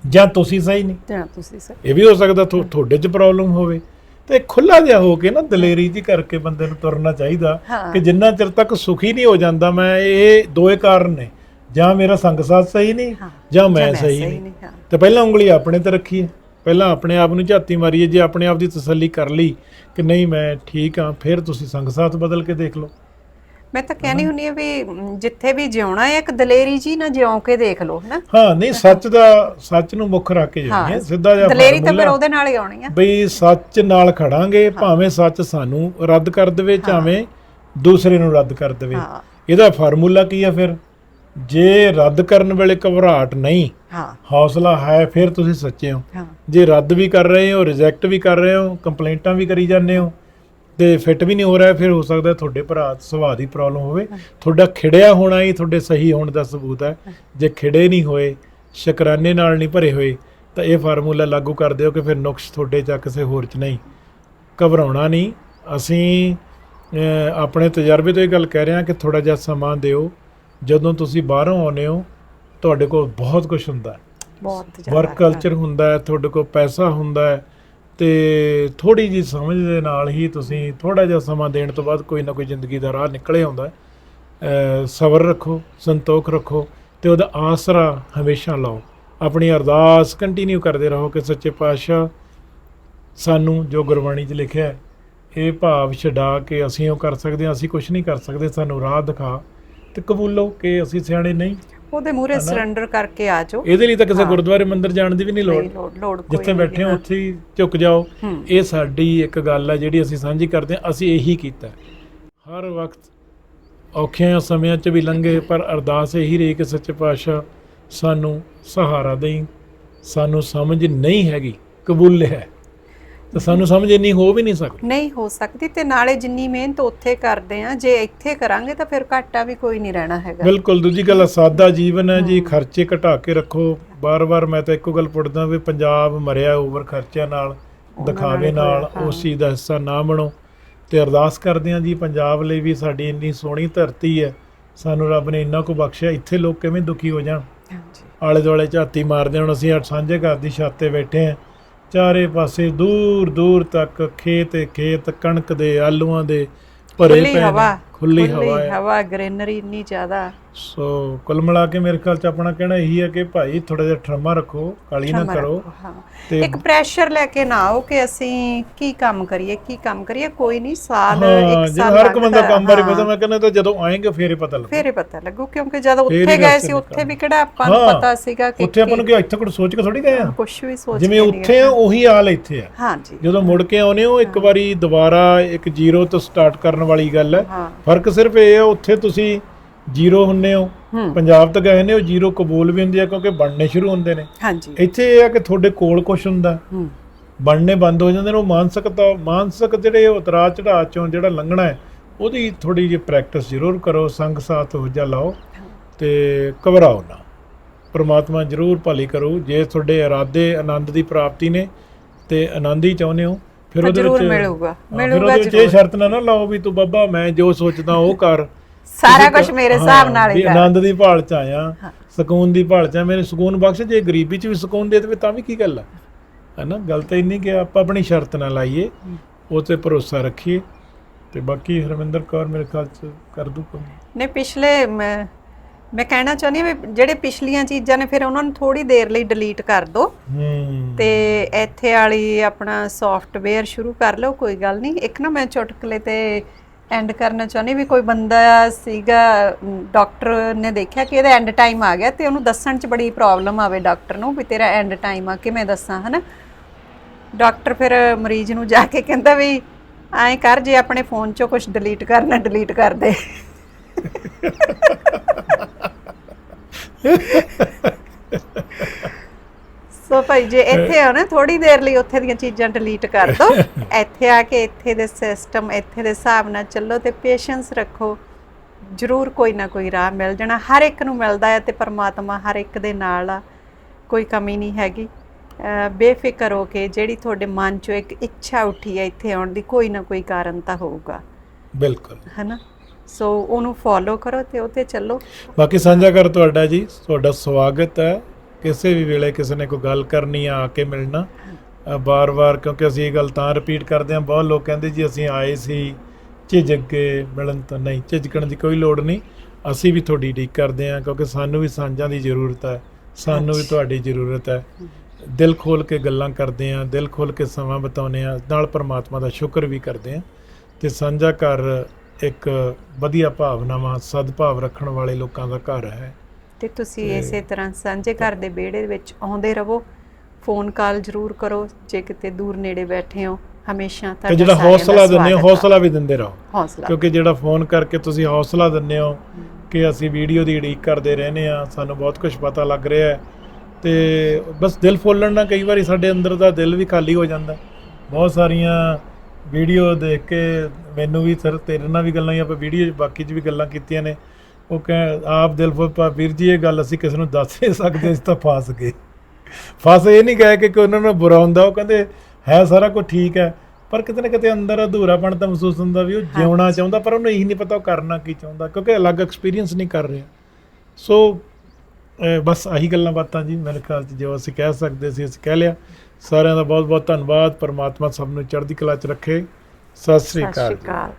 ਜਾਂ ਤੁਸੀਂ ਸਹੀ ਨਹੀਂ। ਤੇ ਤੁਸੀਂ ਸਰ ਇਹ ਵੀ ਹੋ ਸਕਦਾ ਤੁਹਾਡੇ 'ਚ ਪ੍ਰੋਬਲਮ ਹੋਵੇ। ਤੇ ਖੁੱਲਾ ਜਿਹਾ ਹੋ ਕੇ ਨਾ ਦਲੇਰੀ ਜੀ ਕਰਕੇ ਬੰਦੇ ਨੂੰ ਤੁਰਨਾ ਚਾਹੀਦਾ। ਕਿ ਜਿੰਨਾ ਚਿਰ ਤੱਕ ਸੁਖੀ ਨਹੀਂ ਹੋ ਜਾਂਦਾ ਮੈਂ ਇਹ ਦੋਏ ਕਾਰਨ ਨੇ। ਜਾਂ ਮੇਰਾ ਸੰਗ ਸਾਥ ਸਹੀ ਨਹੀਂ ਹਾਂ। ਜਾਂ ਮੈਂ ਸਹੀ ਨਹੀਂ। ਹਾਂ। ਤੇ ਪਹਿਲਾਂ ਉਂਗਲੀ ਆਪਣੇ ਤੇ ਰੱਖੀਏ। ਪਹਿਲਾਂ ਆਪਣੇ ਆਪ ਨੂੰ ਝਾਤੀ ਮਾਰੀਏ ਜੇ ਆਪਣੇ ਆਪ ਦੀ ਤਸੱਲੀ ਕਰ ਲਈ ਕਿ ਨਹੀਂ ਮੈਂ ਠੀਕ ਹਾਂ ਫਿਰ ਤੁਸੀਂ ਸੰਗ ਸਾਥ ਬਦਲ ਕੇ ਦੇਖ ਲਓ। ਮੈਂ ਤਾਂ ਕਹਿਣੀ ਹੁੰਨੀ? ਆ ਵੀ ਮ, ਜਿੱਥੇ ਵੀ ਜਿਉਣਾ ਹੈ ਇੱਕ ਦਲੇਰੀ ਜੀ ਨਾ ਜਿਉਂ ਕੇ ਦੇਖ ਲਓ ਹਨਾ? ਹਾਂ ਨਹੀਂ ਸੱਚ ਦਾ ਸੱਚ ਨੂੰ ਮੁੱਖ ਰੱਖ ਕੇ ਜਾਣੀ ਹੈ ਸਿੱਧਾ ਜਿਹਾ ਦਲੇਰੀ ਤਾਂ ਫਿਰ formula। ਉਹਦੇ ਨਾਲ ਹੀ ਆਉਣੀ ਆ। ਬਈ ਸੱਚ ਨਾਲ ਖੜਾਂਗੇ ਭਾਵੇਂ ਸੱਚ ਸਾਨੂੰ ਰੱਦ ਕਰ ਦੇਵੇ ਚਾਵੇਂ ਦੂਸਰੇ ਨੂੰ ਰੱਦ ਕਰ ਦੇਵੇ। ਹਾਂ। ਇਹਦਾ ਫਾਰਮੂਲਾ ਕੀ ਆ ਫਿਰ? ਜੇ ਰੱਦ ਕਰਨ ਵੇਲੇ ਘਬਰਾਹਟ ਨਹੀਂ ਹਾਂ। ਹੌਸਲਾ ਹੈ ਫਿਰ ਤੁਸੀਂ ਸੱਚੇ ਹੋ। ਹਾਂ। ਜੇ ਰੱਦ ਵੀ ਕਰ ਰਹੇ ਹੋ ਰਿਜੈਕਟ ਵੀ ਕਰ ਰਹੇ ਹੋ ਕੰਪਲੇਂਟਾਂ ਵੀ ਕਰੀ ਜਾਂਦੇ ਹੋ ਤੇ ਫਿੱਟ ਵੀ ਨਹੀਂ ਹੋ ਰਿਹਾ ਫਿਰ ਹੋ ਸਕਦਾ ਤੁਹਾਡੇ ਭਰਾ ਸੁਭਾਅ ਦੀ ਪ੍ਰੋਬਲਮ ਹੋਵੇ। ਤੁਹਾਡਾ ਖਿੜਿਆ ਹੋਣਾ ਹੀ ਤੁਹਾਡੇ ਸਹੀ ਹੋਣ ਦਾ ਸਬੂਤ ਹੈ। ਜੇ ਖਿੜੇ ਨਹੀਂ ਹੋਏ ਸ਼ੁਕਰਾਨੇ ਨਾਲ ਨਹੀਂ ਭਰੇ ਹੋਏ ਤਾਂ ਇਹ ਫਾਰਮੂਲਾ ਲਾਗੂ ਕਰ ਦਿਓ ਕਿ ਫਿਰ ਨੁਕਸ ਤੁਹਾਡੇ ਜਾਂ ਕਿਸੇ ਹੋਰ 'ਚ ਨਹੀਂ। ਘਬਰਾਉਣਾ ਨਹੀਂ। ਅਸੀਂ ਆਪਣੇ ਤਜਰਬੇ ਤੋਂ ਇਹ ਗੱਲ ਕਹਿ ਰਹੇ ਹਾਂ ਕਿ ਥੋੜਾ ਜਿਹਾ ਸਮਾਂ ਦਿਓ। ਜਦੋਂ ਤੁਸੀਂ ਬਾਹਰੋਂ ਆਉਂਦੇ ਹੋ ਤੁਹਾਡੇ ਕੋਲ ਬਹੁਤ ਕੁਝ ਹੁੰਦਾ ਹੈ। ਬਹੁਤ ਜ਼ਿਆਦਾ ਵਰਕ ਕਲਚਰ ਹੁੰਦਾ ਹੈ ਤੁਹਾਡੇ ਕੋਲ ਪੈਸਾ ਹੁੰਦਾ ਹੈ ਤੇ ਥੋੜੀ ਜੀ ਸਮਝ ਦੇ ਨਾਲ ਹੀ ਤੁਸੀਂ ਥੋੜਾ ਜਿਹਾ ਸਮਾਂ ਦੇਣ ਤੋਂ ਬਾਅਦ ਕੋਈ ਨਾ ਕੋਈ ਜ਼ਿੰਦਗੀ ਦਾ ਰਾਹ ਨਿਕਲੇ ਆਉਂਦਾ ਹੈ। ਸਬਰ ਰੱਖੋ ਸੰਤੋਖ ਰੱਖੋ ਤੇ ਉਹਦਾ ਆਸਰਾ ਹਮੇਸ਼ਾ ਲਾਓ। ਆਪਣੀ ਅਰਦਾਸ ਕੰਟੀਨਿਊ ਕਰਦੇ ਰਹੋ ਕਿ ਸੱਚੇ ਪਾਤਸ਼ਾਹ ਸਾਨੂੰ ਜੋ ਗੁਰਬਾਣੀ 'ਚ ਲਿਖਿਆ ਹੈ, ਇਹ ਭਾਵ ਛਡਾ ਕੇ ਅਸੀਂ ਉਹ ਕਰ ਸਕਦੇ ਹਾਂ ਅਸੀਂ ਕੁਝ ਨਹੀਂ ਕਰ ਸਕਦੇ ਸਾਨੂੰ ਰਾਹ ਦਿਖਾ। ਤੇ ਕਬੂਲੋ ਕਿ ਅਸੀਂ ਸਿਆਣੇ ਨਹੀਂ। ਉਹਦੇ ਮੂਹਰੇ ਸਰੈਂਡਰ ਕਰਕੇ ਆ ਜਾਓ। ਇਹਦੇ ਲਈ ਤਾਂ ਕਿਸੇ ਗੁਰਦੁਆਰੇ ਮੰਦਿਰ ਜਾਣ ਦੀ ਵੀ ਨਹੀਂ ਲੋੜ। ਜਿੱਥੇ ਬੈਠੇ ਹੋ ਉੱਥੇ ਹੀ ਝੁਕ ਜਾਓ। ਇਹ ਸਾਡੀ ਇੱਕ ਗੱਲ ਹੈ ਜਿਹੜੀ ਅਸੀਂ ਸਾਂਝੀ ਕਰਦੇ ਹਾਂ ਅਸੀਂ ਇਹੀ ਕੀਤਾ। ਹਰ ਵਕਤ ਔਖਿਆਂ ਸਮਿਆਂ 'ਚ ਵੀ ਲੰਘੇ ਪਰ ਅਰਦਾਸ ਇਹੀ ਰਹੀ ਕਿ ਸੱਚੇ ਪਾਤਸ਼ਾਹ ਸਾਨੂੰ ਸਹਾਰਾ ਦੇਈ। ਸਾਨੂੰ ਸਮਝ ਨਹੀਂ ਹੈਗੀ ਕਬੂਲ ਹੈ। ਤੇ ਸਾਨੂੰ ਸਮਝ ਇੰਨੀ ਹੋ ਵੀ ਨਹੀਂ ਸਕਦੀ। ਨਹੀਂ ਹੋ ਸਕਦੀ ਤੇ ਨਾਲੇ ਜਿੰਨੀ ਮਿਹਨਤ ਉੱਥੇ ਕਰਦੇ ਆ ਜੇ ਇੱਥੇ ਕਰਾਂਗੇ ਤਾਂ ਫਿਰ ਘਾਟਾ ਵੀ ਕੋਈ ਨਹੀਂ ਰਹਿਣਾ ਹੈਗਾ। ਬਿਲਕੁਲ ਦੂਜੀ ਗੱਲ ਆ, ਸਾਦਾ ਜੀਵਨ ਹੈ ਜੀ ਖਰਚੇ ਘਟਾ ਕੇ ਰੱਖੋ ਬਾਰ-ਬਾਰ ਮੈਂ ਤਾਂ ਇੱਕੋ ਗੱਲ ਪੁੱਛਦਾ ਵੀ ਪੰਜਾਬ ਮਰਿਆ ਓਵਰ ਖਰਚਿਆਂ ਨਾਲ ਦਿਖਾਵੇ ਨਾਲ ਉਸ ਚੀਜ਼ ਦਾ ਹਿੱਸਾ ਨਾ ਬਣੋ। ਤੇ ਅਰਦਾਸ ਕਰਦੇ ਹਾਂ ਜੀ ਪੰਜਾਬ ਲਈ ਵੀ ਸਾਡੀ ਇੰਨੀ ਸੋਹਣੀ ਧਰਤੀ ਹੈ ਸਾਨੂੰ ਰੱਬ ਨੇ ਇੰਨਾ ਕੁ ਬਖਸ਼ਿਆ ਇੱਥੇ ਲੋਕ ਕਿਵੇਂ ਦੁਖੀ ਹੋ ਜਾਣ? ਆਲੇ ਦੁਆਲੇ ਝਾਤੀ ਮਾਰਦੇ ਹੁਣ ਅਸੀਂ ਅੱਜ ਸਾਂਝੇ ਘਰ ਦੀ ਛੱਤ ਤੇ ਬੈਠੇ ਹਾਂ ਚਾਰੇ ਪਾਸੇ ਦੂਰ ਦੂਰ ਤੱਕ ਖੇਤ ਖੇਤ ਕਣਕ ਦੇ ਆਲੂਆਂ ਦੇ ਭਰੇ ਖੁੱਲੀ ਪਏ। ਹਵਾ ਖੁੱਲੀ ਹਵਾ ਹੈ ਹਵਾ ਗ੍ਰੀਨਰੀ ਇੰਨੀ ਜ਼ਿਆਦਾ ਸੋ ਕੁੱਲ ਮਿਲਾ ਕੇ ਮੇਰੇ ਖਿਆਲ ਚ ਆਪਣਾ ਕਹਿਣਾ ਇਹੀ ਹੈ ਕਿ ਭਾਈ ਥੋੜਾ ਜਿਹਾ ਠਰਮਾ ਰੱਖੋ ਕਾਲੀ ਨਾ ਕਰੋ। ਤੇ ਇੱਕ ਪ੍ਰੈਸ਼ਰ ਲੈ ਕੇ ਨਾ ਆਓ ਕਿ ਅਸੀਂ ਕੀ ਕੰਮ ਕਰੀਏ ਕੀ ਕੰਮ ਕਰੀਏ ਕੋਈ ਨਹੀਂ ਸਾਲ ਇੱਕ ਸਾਲ ਹਰ ਇੱਕ ਬੰਦਾ ਕੰਮ ਬਾਰੇ। ਪਤਾ ਮੈਂ ਕਹਿੰਦਾ ਤਾਂ ਜਦੋਂ ਆਏਗਾ ਫੇਰ ਹੀ ਪਤਾ ਲੱਗੂ। ਫੇਰ ਹੀ ਪਤਾ ਲੱਗੂ ਕਿਉਂਕਿ ਜਦੋਂ ਉੱਥੇ ਗਏ ਸੀ ਉੱਥੇ। ਵੀ ਕਿਹੜਾ ਆਪਾਂ ਨੂੰ ਪਤਾ ਸੀਗਾ ਕਿ ਉੱਥੇ ਆਪਾਂ ਨੂੰ ਕਿ ਇੱਥੇ ਕੁਝ ਸੋਚ ਕੇ ਥੋੜੀ ਗਏ ਆ? ਕੁਝ ਵੀ ਸੋਚ ਜਿਵੇਂ ਉੱਥੇ ਆ ਉਹੀ ਹਾਲ ਇੱਥੇ ਆ। ਹਾਂਜੀ ਜਦੋਂ ਮੁੜ ਕੇ ਆਉਨੇ ਹੋ ਇੱਕ ਵਾਰੀ ਦੁਬਾਰਾ ਇੱਕ ਜ਼ੀਰੋ ਤੋਂ ਸਟਾਰਟ ਕਰਨ ਵਾਲੀ ਗੱਲ ਹੈ। ਹਾਂ। ਫ਼ਰਕ ਸਿਰਫ ਇਹ ਹੈ ਉੱਥੇ ਤੁਸੀਂ ਜ਼ੀਰੋ ਹੁੰਨੇ ਹੋ ਪੰਜਾਬ ਤੋਂ ਗਏ ਨੇ ਉਹ ਜ਼ੀਰੋ ਕਬੂਲ ਵੀ ਹੁੰਦੇ ਆ ਕਿਉਂਕਿ ਬਣਨੇ ਸ਼ੁਰੂ ਹੁੰਦੇ ਨੇ। ਹਾਂਜੀ। ਇੱਥੇ ਇਹ ਆ ਕਿ ਤੁਹਾਡੇ ਕੋਲ ਕੁਝ ਹੁੰਦਾ। ਬਣਨੇ ਬੰਦ ਹੋ ਜਾਂਦੇ ਨੇ ਉਹ ਮਾਨਸਿਕ ਤਾਂ ਮਾਨਸਿਕ ਜਿਹੜੇ ਉਤਰਾ ਚੜਾ ਚੋਂ ਜਿਹੜਾ ਲੰਘਣਾ ਹੈ ਉਹਦੀ ਥੋੜੀ ਜਿਹੀ ਪ੍ਰੈਕਟਿਸ ਜ਼ਰੂਰ ਕਰੋ ਸੰਗ ਸਾਥ ਹੋ ਜਾ ਲਾਓ ਤੇ ਘਬਰਾਓ ਨਾ। ਪ੍ਰਮਾਤਮਾ ਜ਼ਰੂਰ ਭਲੀ ਕਰੂ ਜੇ ਤੁਹਾਡੇ ਇਰਾਦੇ ਆਨੰਦ ਦੀ ਪ੍ਰਾਪਤੀ ਨੇ ਤੇ ਆਨੰਦ ਹੀ ਚਾਹੁੰਦੇ ਹੋ ਫਿਰ ਉਹਦੇ ਜ਼ਰੂਰ ਵਿੱਚ ਮਿਲੂਗਾ, ਫਿਰ ਮਿਲੂਗਾ ਇਹ ਜ਼ਰੂਰ। ਸ਼ਰਤ ਨਾ ਨਾ ਲਾਓ ਵੀ ਤੂੰ ਬਾਬਾ ਮੈਂ ਜੋ ਸੋਚਦਾ ਉਹ ਕਰ। ਸਾਰਾ ਕੁਝ ਮੇਰੇ ਹਿਸਾਬ ਨਾਲ ਹੀ ਕਰ। ਆਨੰਦ ਦੀ ਭਾਲ ਚ ਆਇਆ। ਸਕੂਨ ਦੀ ਭਾਲ ਚ ਆ ਮੈਨੂੰ ਸਕੂਨ ਬਖਸ਼ ਜੇ ਗਰੀਬੀ ਚ ਵੀ ਸਕੂਨ ਦੇ ਦੇਵੇ ਤਾਂ ਵੀ ਕੀ ਗੱਲ ਆ? ਹੈਨਾ ਗੱਲ ਤਾਂ ਇੰਨੀ ਕਿ ਆਪਾਂ ਆਪਣੀ ਸ਼ਰਤ ਨਾ ਲਾਈਏ ਉਹ ਤੇ ਭਰੋਸਾ ਰੱਖੀਏ। ਤੇ ਬਾਕੀ ਹਰਮਿੰਦਰ ਕੌਰ ਮੇਰੇ ਖਿਆਲ ਚ ਕਰ ਦੂ ਕੰਮ। ਨੇ ਪਿਛਲੇ ਮੈਂ ਮੈਂ ਕਹਿਣਾ ਚਾਹੁੰਦੀ ਵੀ ਜਿਹੜੇ ਪਿਛਲੀਆਂ ਚੀਜ਼ਾਂ ਨੇ ਫਿਰ ਉਹਨਾਂ ਨੂੰ ਥੋੜੀ ਦੇਰ ਲਈ ਡਿਲੀਟ ਕਰ ਦਿਓ ਹੂੰ। ਤੇ ਇੱਥੇ ਵਾਲੀ ਆਪਣਾ ਸੌਫਟਵੇਅਰ ਸ਼ੁਰੂ ਕਰ ਲਓ ਕੋਈ ਗੱਲ ਨਹੀਂ। ਇੱਕ ਨਾ ਮੈਂ ਚੁਟਕਲੇ ਤੇ ਐਂਡ ਕਰਨਾ ਚਾਹੁੰਦੀ ਵੀ ਕੋਈ ਬੰਦਾ ਸੀਗਾ ਡਾਕਟਰ ਨੇ ਦੇਖਿਆ ਕਿ ਇਹਦਾ ਐਂਡ ਟਾਈਮ ਆ ਗਿਆ ਤੇ ਉਹਨੂੰ ਦੱਸਣ 'ਚ ਬੜੀ ਪ੍ਰੋਬਲਮ ਆਵੇ ਡਾਕਟਰ ਨੂੰ ਵੀ ਤੇਰਾ ਐਂਡ ਟਾਈਮ ਆ, ਕਿਵੇਂ ਦੱਸਾਂ, ਹਨਾ? ਡਾਕਟਰ ਫਿਰ ਮਰੀਜ਼ ਨੂੰ ਜਾ ਕੇ ਕਹਿੰਦਾ ਵੀ ਐਂ ਕਰ, ਜੇ ਆਪਣੇ ਫੋਨ 'ਚੋਂ ਕੁਝ ਡਿਲੀਟ ਕਰਨਾ ਡਿਲੀਟ ਕਰ ਦੇ। ਸੋ ਭਾਈ ਜੇ ਇੱਥੇ ਹੋ ਨਾ ਥੋੜੀ ਦੇਰ ਲਈ ਉੱਥੇ ਦੀਆਂ ਚੀਜ਼ਾਂ ਡਿਲੀਟ ਕਰ ਦਿਓ ਇੱਥੇ ਆ ਕੇ ਇੱਥੇ ਦੇ ਸਿਸਟਮ ਇੱਥੇ ਦੇ ਹਿਸਾਬ ਨਾਲ ਚੱਲੋ ਤੇ ਪੇਸ਼ੈਂਸ ਰੱਖੋ। ਜ਼ਰੂਰ ਕੋਈ ਨਾ ਕੋਈ ਰਾਹ ਮਿਲ ਜਾਣਾ। ਹਰ ਇੱਕ ਨੂੰ ਮਿਲਦਾ ਹੈ ਤੇ ਪਰਮਾਤਮਾ ਹਰ ਇੱਕ ਦੇ ਨਾਲ ਆ। ਕੋਈ ਕਮੀ ਨਹੀਂ ਹੈਗੀ। ਬੇਫਿਕਰ ਹੋ ਕੇ ਜਿਹੜੀ ਤੁਹਾਡੇ ਮਨ 'ਚੋਂ ਇੱਕ ਇੱਛਾ ਉੱਠੀ ਹੈ ਇੱਥੇ ਆਉਣ ਦੀ ਕੋਈ ਨਾ ਕੋਈ ਕਾਰਨ ਤਾਂ ਹੋਊਗਾ। ਬਿਲਕੁਲ। ਹੈਨਾ? ਸੋ ਉਹਨੂੰ ਫੋਲੋ ਕਰੋ ਤੇ ਉਹ ਤੇ ਚੱਲੋ। ਬਾਕੀ ਸਾਂਝਾ ਕਰ ਤੁਹਾਡਾ ਜੀ ਤੁਹਾਡਾ ਸਵਾਗਤ ਹੈ। ਕਿਸੇ ਵੀ ਵੇਲੇ ਕਿਸੇ ਨੇ ਕੋਈ ਗੱਲ ਕਰਨੀ ਆ ਆ ਕੇ ਮਿਲਣਾ। ਬਾਰ-ਬਾਰ ਕਿਉਂਕਿ ਅਸੀਂ ਇਹ ਗੱਲ ਤਾਂ ਰਿਪੀਟ ਕਰਦੇ ਹਾਂ ਬਹੁਤ ਲੋਕ ਕਹਿੰਦੇ ਜੀ ਅਸੀਂ ਆਏ ਸੀ ਝਿਜਕ ਕੇ ਮਿਲਣ ਤਾਂ ਨਹੀਂ ਝਿਜਕਣ ਦੀ ਕੋਈ ਲੋੜ ਨਹੀਂ। ਅਸੀਂ ਵੀ ਤੁਹਾਡੀ ਉਡੀਕ ਕਰਦੇ ਹਾਂ ਕਿਉਂਕਿ ਸਾਨੂੰ ਵੀ ਸਾਂਝਾਂ ਦੀ ਜ਼ਰੂਰਤ ਹੈ ਸਾਨੂੰ ਵੀ ਤੁਹਾਡੀ ਜ਼ਰੂਰਤ ਹੈ। ਦਿਲ ਖੋਲ ਕੇ ਗੱਲਾਂ ਕਰਦੇ ਹਾਂ ਦਿਲ ਖੋਲ ਕੇ ਸਮਾਂ ਬਿਤਾਉਂਦੇ ਹਾਂ ਨਾਲ ਪਰਮਾਤਮਾ ਦਾ ਸ਼ੁਕਰ ਵੀ ਕਰਦੇ ਹਾਂ। ਤੇ ਸਾਂਝਾ ਘਰ ਇੱਕ ਵਧੀਆ ਭਾਵਨਾਵਾਂ ਸਦਭਾਵ ਰੱਖਣ ਵਾਲੇ ਲੋਕਾਂ ਦਾ ਘਰ ਹੈ। ਤੇ ਤੁਸੀਂ ਇਸੇ ਤਰ੍ਹਾਂ ਸਾਂਝੇ ਘਰ ਦੇ ਵਿਹੜੇ ਵਿੱਚ ਆਉਂਦੇ ਰਹੋ। ਫੋਨ ਕਾਲ ਜ਼ਰੂਰ ਕਰੋ ਜੇ ਕਿਤੇ ਦੂਰ ਨੇੜੇ ਬੈਠੇ ਹੋ। ਹਮੇਸ਼ਾ ਤੇ ਤੁਹਾਡਾ ਜਿਹੜਾ ਸਾਰਿਆਂ ਦਾ ਹੌਸਲਾ ਦਿੰਦੇ ਹੋ ਸਵਾਗਤ ਆ। ਹੌਸਲਾ ਵੀ ਦਿੰਦੇ ਰਹੋ। ਹੌਸਲਾ। ਕਿਉਂਕਿ ਜਿਹੜਾ ਫੋਨ ਕਰਕੇ ਤੁਸੀਂ ਹੌਸਲਾ ਦਿੰਦੇ ਹੋ ਕਿ ਅਸੀਂ ਵੀਡੀਓ ਦੀ ਉਡੀਕ ਕਰਦੇ ਰਹਿੰਦੇ ਆ ਸਾਨੂੰ ਬਹੁਤ ਕੁਝ ਪਤਾ ਲੱਗ ਰਿਹਾ ਹੈ। ਤੇ ਬਸ ਦਿਲ ਫੋਲਣ ਨਾਲ ਕਈ ਵਾਰੀ ਸਾਡੇ ਅੰਦਰ ਦਾ ਦਿਲ ਵੀ ਖਾਲੀ ਹੋ ਜਾਂਦਾ। ਬਹੁਤ ਸਾਰੀਆਂ ਵੀਡੀਓ ਦੇਖ ਕੇ ਮੈਨੂੰ ਵੀ ਸਰ ਤੇਰੇ ਨਾਲ ਵੀ ਗੱਲਾਂ ਹੀ ਆਪਾਂ ਵੀਡੀਓ 'ਚ ਬਾਕੀ 'ਚ ਵੀ ਗੱਲਾਂ ਕੀਤੀਆਂ ਨੇ। ਉਹ ਕਹੇ ਆਪ ਦਿਲ ਫੋ ਪਾ ਵੀਰ ਜੀ ਇਹ ਗੱਲ ਅਸੀਂ ਕਿਸੇ ਨੂੰ ਦੱਸ ਨਹੀਂ ਸਕਦੇ ਇਸ ਤਾਂ ਫਸ ਗਏ। ਫਸ ਇਹ ਨਹੀਂ ਗਏ ਕਿ ਉਹਨਾਂ ਨੂੰ ਬੁਰਾ ਹੁੰਦਾ ਉਹ ਕਹਿੰਦੇ ਹੈ ਸਾਰਾ ਕੁਝ ਠੀਕ ਹੈ ਪਰ ਕਿਤੇ ਨਾ ਕਿਤੇ ਅੰਦਰ ਅਧੂਰਾਪਣ ਤਾਂ ਮਹਿਸੂਸ ਹੁੰਦਾ ਵੀ ਉਹ ਜਿਉਣਾ ਚਾਹੁੰਦਾ ਪਰ ਉਹਨੂੰ ਇਹੀ ਨਹੀਂ ਪਤਾ ਉਹ ਕਰਨਾ ਕੀ ਚਾਹੁੰਦਾ ਕਿਉਂਕਿ ਅਲੱਗ ਐਕਸਪੀਰੀਅੰਸ ਨਹੀਂ ਕਰ ਰਿਹਾ। ਸੋ ਬਸ ਆਹੀ ਗੱਲਾਂ ਬਾਤਾਂ ਜੀ ਮੇਰੇ ਖਿਆਲ 'ਚ ਜੋ ਅਸੀਂ ਕਹਿ ਸਕਦੇ ਸੀ ਅਸੀਂ ਕਹਿ ਲਿਆ। ਸਾਰਿਆਂ ਦਾ ਬਹੁਤ ਬਹੁਤ ਧੰਨਵਾਦ ਪਰਮਾਤਮਾ ਸਭ ਨੂੰ ਚੜ੍ਹਦੀ ਕਲਾ 'ਚ ਰੱਖੇ। ਸਤਿ ਸ੍ਰੀ ਅਕਾਲ ਜੀ। ਅਕਾਲ